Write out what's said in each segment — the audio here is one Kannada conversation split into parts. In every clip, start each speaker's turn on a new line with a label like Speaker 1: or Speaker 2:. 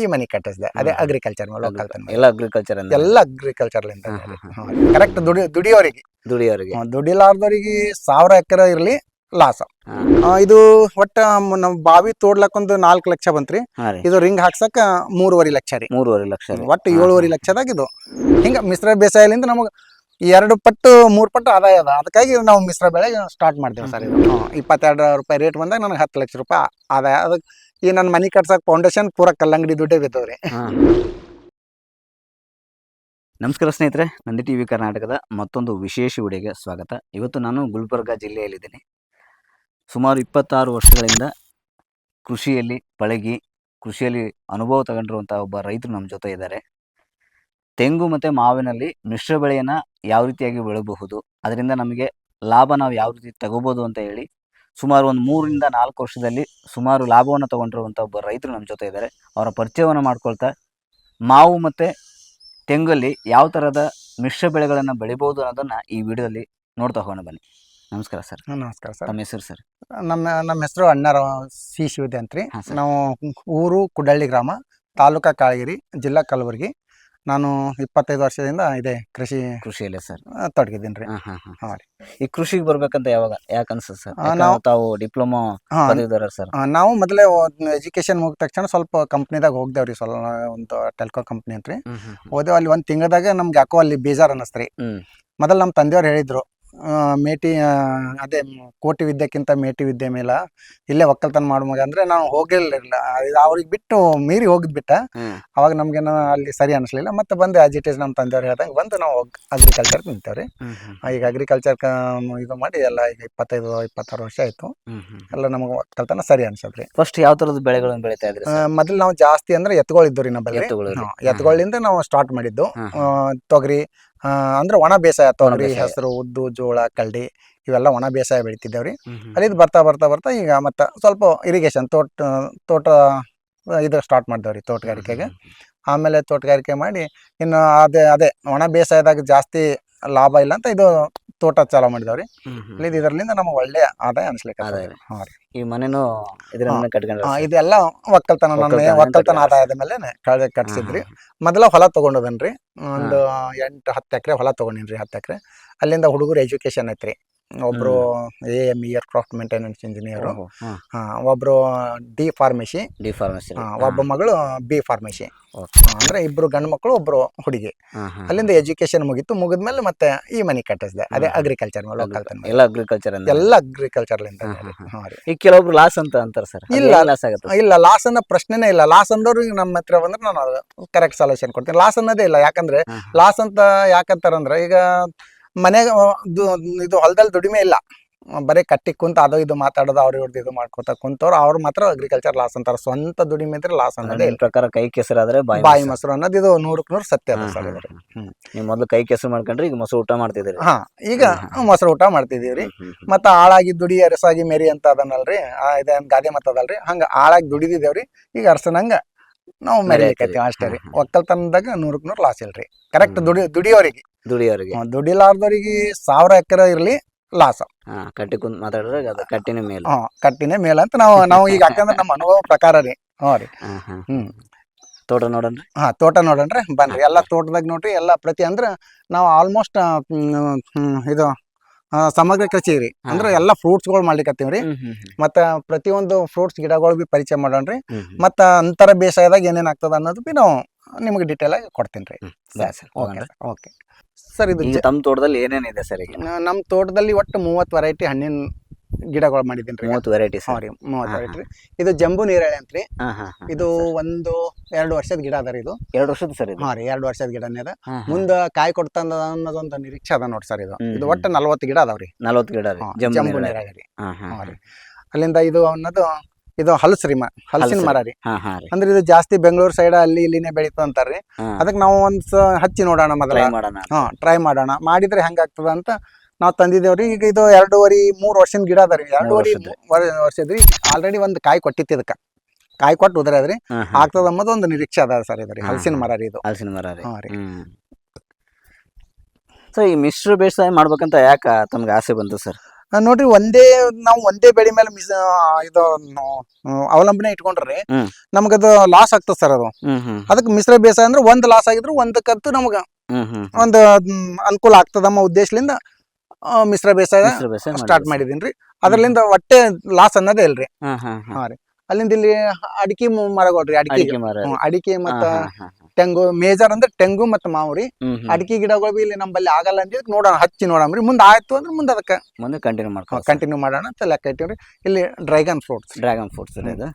Speaker 1: ಈ ಮನಿ ಕಟ್ಟಿಸಿದೆ. ಅದೇ. ಅಗ್ರಿಕಲ್ಚರ್ ಲೋಕಲ್
Speaker 2: ಎಲ್ಲ ಅಗ್ರಿಕಲ್ಚರ್
Speaker 1: ಎಲ್ಲ ಅಗ್ರಿಕಲ್ಚರ್. ಕರೆಕ್ಟ್ ದುಡಿ ದುಡಿಯೋರಿಗೆ.
Speaker 2: ದುಡಿಯೋರಿಗೆ.
Speaker 1: ದುಡಿಲಾರ್ದವರಿಗೆ ಸಾವಿರ ಎಕರೆ ಇರಲಿ ಲಾಸ್. ಇದು ಒಟ್ಟ ನಮ್ ಬಾವಿ ತೋಡ್ಲಕ್ ಒಂದು ನಾಲ್ಕು ಲಕ್ಷ ಬಂತ್ರಿ. ಇದು ರಿಂಗ್ ಹಾಕ್ಸಕ್ ಮೂರುವರೆ ಲಕ್ಷ ರೀ.
Speaker 2: ಮೂರುವರೆ ಲಕ್ಷ
Speaker 1: ಒಟ್ಟು ಏಳುವರೆ ಲಕ್ಷದಾಗ ಇದು. ಹಿಂಗ ಮಿಶ್ರ ಬೇಸಾಯಲಿಂದ ನಮಗೆ ಎರಡು ಪಟ್ಟು, ಮೂರು ಪಟ್ಟು ಆದಾಯ ಅದ. ಅದಕ್ಕಾಗಿ ನಾವು ಮಿಶ್ರ ಬೆಳೆ ಸ್ಟಾರ್ಟ್ ಮಾಡ್ತೇವೆ ಸರ್ ಇದು. ಇಪ್ಪತ್ತೆರಡು ರೂಪಾಯಿ ರೇಟ್ ಬಂದಾಗ ನನಗೆ ಹತ್ತು ಲಕ್ಷ ರೂಪಾಯಿ ಆದಾಯ. ಅದಕ್ಕೆ ಈ ನನ್ನ ಮನೆ ಕಟ್ಸಕ್ಕೆ ಫೌಂಡೇಶನ್ ಪೂರ ಕಲ್ಲಂಗಡಿ ದುಡ್ಡೇ ಬಿದ್ದವ್ರಿ.
Speaker 2: ನಮಸ್ಕಾರ ಸ್ನೇಹಿತರೆ, ನಂದಿ ಟಿವಿ ಕರ್ನಾಟಕದ ಮತ್ತೊಂದು ವಿಶೇಷ ವಿಡಿಯೋಗೆ ಸ್ವಾಗತ. ಇವತ್ತು ನಾನು ಗುಲ್ಬರ್ಗ ಜಿಲ್ಲೆಯಲ್ಲಿದ್ದೇನೆ. ಸುಮಾರು ಇಪ್ಪತ್ತಾರು ವರ್ಷಗಳಿಂದ ಕೃಷಿಯಲ್ಲಿ ಪಳಗಿ, ಕೃಷಿಯಲ್ಲಿ ಅನುಭವ ತಗೊಂಡಿರುವಂಥ ಒಬ್ಬ ರೈತರು ನಮ್ಮ ಜೊತೆ ಇದ್ದಾರೆ. ತೆಂಗು ಮತ್ತು ಮಾವಿನಲ್ಲಿ ಮಿಶ್ರ ಬೆಳೆಯನ್ನು ಯಾವ ರೀತಿಯಾಗಿ ಬೆಳೆಯಬಹುದು ಅದರಿಂದ ನಮಗೆ ಲಾಭ ನಾವು ಯಾವ ರೀತಿ ತಗೋಬೋದು ಅಂತ ಹೇಳಿ ಸುಮಾರು ಒಂದು ಮೂರರಿಂದ ನಾಲ್ಕು ವರ್ಷದಲ್ಲಿ ಸುಮಾರು ಲಾಭವನ್ನು ತಗೊಂಡಿರುವಂಥ ಒಬ್ಬ ರೈತರು ನಮ್ಮ ಜೊತೆ ಇದ್ದಾರೆ ಅವರ ಪರಿಚಯವನ್ನು ಮಾಡ್ಕೊಳ್ತಾ ಮಾವು ಮತ್ತು ತೆಂಗಲ್ಲಿ ಯಾವ ಥರದ ಮಿಶ್ರ ಬೆಳೆಗಳನ್ನು ಬೆಳಿಬೋದು ಅನ್ನೋದನ್ನು ಈ ವಿಡಿಯೋದಲ್ಲಿ ನೋಡ್ತಾ ಹೋಗೋಣ ಬನ್ನಿ. ನಮಸ್ಕಾರ ಸರ್.
Speaker 1: ನಮಸ್ಕಾರ ಸರ್.
Speaker 2: ನಮ್ಮ ಹೆಸರು ಸರ್?
Speaker 1: ನಮ್ಮ ನಮ್ಮ ಹೆಸರು ಅಣ್ಣರ ಸಿ ಶಿವದೆ ಅಂತ್ರಿ.
Speaker 2: ಹಾಂ
Speaker 1: ನಾವು ಊರು ಕುಡಳ್ಳಿ ಗ್ರಾಮ ತಾಲೂಕಾ ಕಾಳಗಿರಿ ಜಿಲ್ಲಾ ಕಲಬುರಗಿ. ನಾನು ಇಪ್ಪತ್ತೈದು ವರ್ಷದಿಂದ ಇದೆ ಕೃಷಿ
Speaker 2: ಕೃಷಿಯಲ್ಲೇ ಸರ್
Speaker 1: ತೊಡಗಿದ್ದೀನಿ ರೀ.
Speaker 2: ಹಾಂ ಹಾಂ ಹಾಂ.
Speaker 1: ಹಾಂ ರೀ.
Speaker 2: ಈ ಕೃಷಿಗೆ ಬರ್ಬೇಕಂತ ಯಾವಾಗ ಯಾಕೆ ಅನ್ಸುತ್ತೆ ಸರ್
Speaker 1: ಆ, ನಾವು-
Speaker 2: ತಾವು ಡಿಪ್ಲೊಮಾ
Speaker 1: ಹಾಂ
Speaker 2: ಪದವೀಧರ ಸರ್
Speaker 1: ನಾವು ಮೊದಲೇ ಎಜುಕೇಶನ್ ಮುಗಿದ ತಕ್ಷಣ ಸ್ವಲ್ಪ ಕಂಪ್ನಿದಾಗ ಹೋಗ್ದೇವ್ರಿ ಸ್ವಲ್ಪ ಒಂದು ಟೆಲ್ಕೋ ಕಂಪ್ನಿ ಅಂತ
Speaker 2: ಹ್ಮ್ ಹ್ಮ್ ಹ್ಮ್.
Speaker 1: ಹೋದೆವು ಅಲ್ಲಿ ಒಂದು ತಿಂಗಳದಾಗ ನಮ್ಗೆ ಯಾಕೋ ಅಲ್ಲಿ ಬೇಜಾರು ಅನ್ನಿಸ್ತ್ರಿ
Speaker 2: ಹ್ಮ್.
Speaker 1: ಮೊದಲು ನಮ್ಮ ತಂದೆಯವ್ರು ಹೇಳಿದ್ರು ಮೇಟಿ ಅದೇ ಕೋಟಿ ವಿದ್ಯೆಕ್ಕಿಂತ ಮೇಟಿ ವಿದ್ಯೆ ಮೇಲ ಇಲ್ಲೇ ಒಕ್ಕಲ್ತನ ಮಾಡೋ ಮಗ ಅಂದ್ರೆ ನಾವು ಹೋಗಿರ್ಲಿಲ್ಲ ಅವ್ರಿಗೆ ಬಿಟ್ಟು ಮೀರಿ ಹೋಗಿದ್ ಬಿಟ್ಟ. ಅವಾಗ ನಮ್ಗೇನು ಅಲ್ಲಿ ಸರಿ ಅನಿಸ್ಲಿಲ್ಲ. ಮತ್ತೆ ಬಂದು ಆಸ್ ಇಟ್ ಈಸ್ ನಮ್ಮ ತಂದೆಯವ್ರು ಹೇಳ್ದಂಗೆ ಬಂದು ನಾವು ಅಗ್ರಿಕಲ್ಚರ್ ನಿಂತೇವ್ರಿ. ಈಗ ಅಗ್ರಿಕಲ್ಚರ್ ಇದು ಮಾಡಿ ಎಲ್ಲ ಈಗ ಇಪ್ಪತ್ತೈದು ಇಪ್ಪತ್ತಾರು ವರ್ಷ ಆಯ್ತು. ಎಲ್ಲ ನಮಗೆ ಒಕ್ಕಲ್ತನ ಸರಿ ಅನ್ಸದ್ರಿ.
Speaker 2: ಫಸ್ಟ್ ಯಾವ ತರದ ಬೆಳೆಗಳನ್ನು ಬೆಳಿತಾ ಇದ್ರಿ
Speaker 1: ಮೊದಲು ನಾವು ಜಾಸ್ತಿ ಅಂದ್ರೆ ಎತ್ಗಳಿದ್ದು ರೀ ನಮ್ಮಲ್ಲಿ ಎತ್ತುಗಳಿಂದ ನಾವು ಸ್ಟಾರ್ಟ್ ಮಾಡಿದ್ದು. ತೊಗರಿ ಅಂದ್ರೆ ಒಣ ಬೇಸಾಯ ತೊಗರಿ. ಹೆಸರು ಉದ್ದು ಜೋಳ ಕಳ್ಳಿ ಇವೆಲ್ಲ ಒಣ ಬೇಸಾಯ ಬೆಳಿತಿದ್ದೇವ್ರಿ. ಅಲ್ಲಿಂದ ಬರ್ತಾ ಬರ್ತಾ ಬರ್ತಾ ಈಗ ಮತ್ತೆ ಸ್ವಲ್ಪ ಇರಿಗೇಷನ್ ತೋಟ ತೋಟ ಇದು ಸ್ಟಾರ್ಟ್ ಮಾಡಿದೆವ್ರಿ ತೋಟಗಾರಿಕೆಗೆ ಆಮೇಲೆ ತೋಟಗಾರಿಕೆ ಮಾಡಿ ಇನ್ನು ಅದೇ ಅದೇ ಒಣ ಬೇಸಾಯದಾಗ ಜಾಸ್ತಿ ಲಾಭ ಇಲ್ಲ ಅಂತ ಇದು ತೋಟ ಚಾಲೂ ಮಾಡಿದವ್ರಿ. ಇಲ್ಲಿ ಇದರಲ್ಲಿಂದ ನಮಗೆ ಒಳ್ಳೆ ಆದಾಯ ಅನ್ಸ್ಲಿಕ್ಕೆ
Speaker 2: ಆದಾಯ.
Speaker 1: ಹಾಂ ರೀ.
Speaker 2: ಈ ಮನೆನೂ ಇದ್ರ ಕಟ್ಕೊಂಡ್ರೆ
Speaker 1: ಆ, ಇದೆಲ್ಲ ಒಕ್ಕಲ್ತನ ನನ್ನ
Speaker 2: ಒಕ್ಕಲ್ತನ
Speaker 1: ಆದಾಯದ ಮೇಲೆ ಕಳೆ ಕಟ್ಸಿದ್ರಿ. ಮೊದಲ ಹೊಲ ತಗೊಂಡದನ್ರಿ. ಒಂದು ಎಂಟು ಹತ್ತು ಎಕರೆ ಹೊಲ ತಗೊಂಡಿನ್ರಿ ಹತ್ತು ಎಕರೆ. ಅಲ್ಲಿಂದ ಹುಡುಗರು ಎಜುಕೇಶನ್ ಐತ್ರಿ. ಒಬ್ರು A M aircraft maintenance engineer. ಒಬ್ರು ಡಿ ಫಾರ್ಮಸಿ.
Speaker 2: ಡಿ ಫಾರ್ಮಸಿ
Speaker 1: ಒಬ್ಬ ಮಗಳು ಬಿ ಫಾರ್ಮಸಿ. ಅಂದ್ರೆ ಇಬ್ರು ಗಂಡು ಮಕ್ಕಳು ಒಬ್ರು ಹುಡುಗಿ. ಅಲ್ಲಿಂದ ಎಜುಕೇಶನ್ ಮುಗೀತು ಮುಗಿದ್ಮೇಲೆ ಮತ್ತೆ ಈ ಮನಿ ಕಟ್ಟಿಸಿದೆ. ಅದೇ. ಅಗ್ರಿಕಲ್ಚರ್
Speaker 2: ಎಲ್ಲ ಅಗ್ರಿಕಲ್ಚರ್
Speaker 1: ಎಲ್ಲ ಅಗ್ರಿಕಲ್ಚರ್
Speaker 2: ಈಗ ಕೆಲವೊಬ್ರು ಲಾಸ್ ಅಂತ ಅಂತಾರೆ ಸರ್
Speaker 1: ಇಲ್ಲ.
Speaker 2: ಲಾಸ್ ಆಗುತ್ತೆ?
Speaker 1: ಇಲ್ಲ ಲಾಸ್ ಅನ್ನೋ ಪ್ರಶ್ನೆನೇ ಇಲ್ಲ. ಲಾಸ್ ಅಂದವ್ರಿಗೆ ನಮ್ಮ ಹತ್ರ ಬಂದ್ರೆ ನಾನು ಕರೆಕ್ಟ್ ಸೊಲ್ಯೂಷನ್ ಕೊಡ್ತೀನಿ. ಲಾಸ್ ಅನ್ನೋದೇ ಇಲ್ಲ. ಯಾಕಂದ್ರೆ ಲಾಸ್ ಅಂತ ಯಾಕಂತಾರಂದ್ರೆ ಈಗ ಮನೆಗೆ ಇದು ಹೊಲದಲ್ಲಿ ದುಡಿಮೆ ಇಲ್ಲ. ಬರೀ ಕಟ್ಟಿ ಕುಂತ ಅದು ಇದು ಮಾತಾಡೋದು ಅವ್ರ ಇವ್ರದ್ದು ಇದು ಮಾಡ್ಕೊತ ಕುಂತವ್ರು ಅವ್ರು ಮಾತ್ರ ಅಗ್ರಿಕಲ್ಚರ್ ಲಾಸ್ ಅಂತಾರೆ. ಸ್ವಂತ ದುಡಿಮೆ ಇದ್ರೆ ಲಾಸ್ ಅನ್ನೋದೇ
Speaker 2: ಪ್ರಕಾರ ಕೈ ಕೆಸರಾದ್ರೆ ಬಾಯಿ
Speaker 1: ಬಾಯಿ
Speaker 2: ಮೊಸರು.
Speaker 1: ಅನ್ನೋದು ಇದು ನೂರಕ್ಕೆ ನೂರು ಸತ್ಯ ಅದ ಸರ್
Speaker 2: ನೀವು ಮೊದಲು ಕೈ ಕೆಸರು ಮಾಡ್ಕೊಂಡ್ರೆ ಈಗ ಮೊಸರು ಊಟ ಮಾಡ್ತಿದ್ದೀರಿ.
Speaker 1: ಹಾ ಈಗ ಮೊಸರು ಊಟ ಮಾಡ್ತಿದೀವ್ರಿ ಮತ್ತ ಆಳಾಗಿ ದುಡಿ ಅರಸಾಗಿ ಮೇರಿ ಅಂತ ಅದನ್ನಲ್ರಿ ಆ, ಇದೇನ್ ಗಾದೆ ಮತ್ತದಲ್ರಿ ಹಂಗ ಆಳಾಗಿ ದುಡಿದಿದೇವ್ರಿ ಈಗ ಅರ್ಸನಂಗ ನಾವು ಮೆರಿಲಿಕತ್ತೀವಿ ಅಷ್ಟೇ ರೀ.
Speaker 2: ಹಾ, ಹಾ.
Speaker 1: ಒಕ್ಕಲ್ತನದಾಗ ನೂರಕ್ಕೆ ನೂರು ಲಾಸ್ ಇಲ್ರಿ ಕರೆಕ್ಟ್. ದುಡಿ ದುಡಿಯೋರಿಗೆ.
Speaker 2: ದುಡಿಯೋರಿಗೆ.
Speaker 1: ದುಡಿಲಾರ್ದವ್ರಿಗೆ ಸಾವಿರ ಎಕರೆ ಇರಲಿ ಲಾಸ್
Speaker 2: ಹಾ ಕಟ್ಟಿ ಕುಂತ ಮಾತಾಡಿದ್ರೆ ಅದು ಕಟ್ಟಿನ ಮೇಲೆ.
Speaker 1: ಹ್ಮ್ ಕಟ್ಟಿನ ಮೇಲ್ ಅಂತ ನಾವು ನಾವು ಈಗ ಯಾಕಂದ್ರೆ ನಮ್ಮ ಅನುಭವ ಪ್ರಕಾರ ರೀ. ಹ್ಞೂ ರೀ.
Speaker 2: ಹಾ, ಹಾ.
Speaker 1: ಹ್ಮ್.
Speaker 2: ತೋಟ ನೋಡನ್ರಿ
Speaker 1: ಹಾ ತೋಟ ನೋಡನ್ರಿ ಬನ್ರಿ. ಎಲ್ಲ ತೋಟದಾಗ ನೋಡ್ರಿ ಎಲ್ಲ ಪ್ರತಿ ಅಂದ್ರೆ ನಾವು ಆಲ್ಮೋಸ್ಟ್ ಇದು ಸಮಗ್ರ ಕೃಷಿ ರೀ ಅಂದ್ರೆ. ಎಲ್ಲ ಫ್ರೂಟ್ಸ್ಗಳು
Speaker 2: ಗಳು ರೀ.
Speaker 1: ಮತ್ತ ಪ್ರತಿಯೊಂದು ಫ್ರೂಟ್ಸ್ ಗಿಡಗಳು ಬಿ ಪರಿಚಯ ಮಾಡೋಣ್ರಿ. ಮತ್ತ ಅಂತರ ಬೇಸಾಯದಾಗ ಏನೇನ್ ಆಗ್ತದ ಅನ್ನೋದು ಬಿ ನಾವು ನಿಮ್ಗೆ ಡೀಟೇಲ್ ಆಗಿ ಕೊಡ್ತೀನಿ ರೀ. ಓಕೆ ಸರ್ ಇದು
Speaker 2: ನಮ್ಮ ತಮ್ಮ ತೋಟದಲ್ಲಿ ಏನೇನಿದೆ ಸರ್ ಈಗ?
Speaker 1: ನಮ್ಮ ತೋಟದಲ್ಲಿ ಒಟ್ಟು ಮೂವತ್ತು ವೆರೈಟಿ ಹಣ್ಣಿನ ಗಿಡಗಳು ಮಾಡಿದ್ದೀನಿ ರೀ
Speaker 2: ಮೂವತ್ತು ವೆರೈಟಿ
Speaker 1: ಸಾರಿ. ರೀ ಮೂವತ್ತು ವೆರೈಟಿ ರೀ. ಇದು ಜಂಬು ನೀರಳೆ ಅಂತ ರೀ. ಇದು ಒಂದು ಎರಡು ವರ್ಷದ ಗಿಡ ಅದ ರೀ ಇದು.
Speaker 2: ಎರಡು ವರ್ಷದ ಸರಿ
Speaker 1: ಹಾಂ ರೀ ಎರಡು ವರ್ಷದ ಗಿಡನೇ ಅದ. ಮುಂದ ಕಾಯಿ ಕೊಡ್ತಂದ ಅನ್ನೋದೊಂದು ನಿರೀಕ್ಷೆ ಅದ ನೋಡಿ ಸರ್ ಇದು. ಇದು. ಒಟ್ಟು ನಲ್ವತ್ತು ಗಿಡ ಅದಾವ್ರಿ.
Speaker 2: ನಲ್ವತ್ತು ಗಿಡ ರೀ ಜಂಬು ನೀರಳೆ
Speaker 1: ರೀ.
Speaker 2: ಹಾ,
Speaker 1: ರೀ. ಅಲ್ಲಿಂದ ಇದು ಅನ್ನೋದು ಇದು ಹಲಸ್ರಿ ಮ ಹಲಸಿನ ಮರ ರೀ. ಅಂದ್ರೆ ಇದು ಜಾಸ್ತಿ ಬೆಂಗಳೂರು ಸೈಡ್ ಅಲ್ಲಿ ಇಲ್ಲಿನೇ ಬೆಳೀತು ಅಂತಾರ್ರಿ. ಅದಕ್ಕೆ ನಾವು ಒಂದ್ ಹಚ್ಚಿ ನೋಡೋಣ ಮೊದಲ.
Speaker 2: ಟ್ರೈ ಮಾಡೋಣ.
Speaker 1: ಹಾ ಟ್ರೈ ಮಾಡೋಣ. ಮಾಡಿದ್ರೆ ಹೆಂಗಾಗ್ತದ ಅಂತ ನಾವು ತಂದಿದ್ದೇವ್ರಿ. ಈಗ ಇದು ಎರಡೂವರೆ ಮೂರು ವರ್ಷದ ಗಿಡ ಅದ ರೀ ಎರಡೂವರೆ. ವರ್ಷದ್ರಿ. ಆಲ್ರೆಡಿ ಒಂದು ಕಾಯಿ ಕೊಟ್ಟಿತ್ತು ಇದಕ್ಕೆ. ಕಾಯಿ ಕೊಟ್ಟು ಉದ್ರದ್ರಿ. ಆಗ್ತದ ಅನ್ನೋದು ಒಂದು ನಿರೀಕ್ಷೆ ಅದ ಸರ್ ಇದ್ರಿ ರೀ. ಹಲಸಿನ ಮರ ರೀ ಇದು.
Speaker 2: ಹಲಸಿನ ಮರ ರೀ.
Speaker 1: ಹಾಂ ರೀ.
Speaker 2: ಹ್ಮ್. ಸೊ ಈ ಮಿಶ್ರ ಬೇಸಾಯ ಮಾಡ್ಬೇಕಂತ ಯಾಕ ತಮ್ಗೆ ಆಸೆ ಬಂತು ಸರ್?
Speaker 1: ನೋಡ್ರಿ ಒಂದೇ ನಾವು ಒಂದೇ ಬೆಳೆ ಮೇಲೆ ಮಿಸ್ ಇದು ಅವಲಂಬನೆ ಇಟ್ಕೊಂಡ್ರಿ
Speaker 2: ನಮ್ಗೆ
Speaker 1: ಅದು ಲಾಸ್ ಆಗ್ತದೆ ಸರ್ ಅದು. ಅದಕ್ಕೆ ಮಿಶ್ರ ಬೇಸಾಯ ಅಂದ್ರೆ ಒಂದ್ ಲಾಸ್ ಆಗಿದ್ರು ಒಂದಕ್ಕಂತೂ ನಮಗ ಒಂದು ಅನುಕೂಲ ಆಗ್ತದಮ್ಮ ಉದ್ದೇಶದಿಂದ ಮಿಶ್ರ ಬೇಸಾಯ
Speaker 2: ಮಿಶ್ರ ಬೇಸಾಯ
Speaker 1: ಸ್ಟಾರ್ಟ್ ಮಾಡಿದೀನಿ ರೀ ಅದರಿಂದ ಒಟ್ಟೆ ಲಾಸ್ ಅನ್ನೋದೇ ಇಲ್ರಿ.
Speaker 2: ಹಾರಿ ಹಾ ಹಾ ಹಾ.
Speaker 1: ಹಾ ರೀ. ಅಲ್ಲಿಂದ ಇಲ್ಲಿ ಅಡಿಕೆ ಮರಗಳ್ರಿ ಅಡಿಕೆ
Speaker 2: ಅಡಿಕೆ ಮರ. ರೀ.
Speaker 1: ಅಡಿಕೆ ಮತ್ತ
Speaker 2: ಹಾ, ಹಾ, ಹಾ.
Speaker 1: ತೆಂಗು ಮೇಜರ್ ಅಂದ್ರೆ ತೆಂಗು ಮತ್ತ ಮಾವು ರೀ.
Speaker 2: ಹ್ಮ್ ಹ್ಮ್.
Speaker 1: ಅಡಿಕೆ ಗಿಡಗಳು ಬಿ ಇಲ್ಲಿ ನಮ್ಮಲ್ಲಿ ಆಗಲ್ಲ ಅಂತ ನೋಡೋಣ ಹಚ್ಚಿ ನೋಡಮ್ರಿ ಮುಂದೆ ಆಯ್ತು ಅಂದ್ರೆ ಮುಂದೆ ಅದಕ್ಕೆ.
Speaker 2: ಮುಂದೆ ಕಂಟಿನ್ಯೂ ಮಾಡ್ಕೊ
Speaker 1: ಕಂಟಿನ್ಯೂ ಮಾಡೋಣ ಅಂತ ಲೆಕ್ಕ ಇಟ್ಟಿವ್ರಿ. ಇಲ್ಲಿ ಡ್ರ್ಯಾಗನ್ ಫ್ರೂಟ್ಸ್.
Speaker 2: ಡ್ರ್ಯಾಗನ್ ಫ್ರೂಟ್ಸ್ ಇದು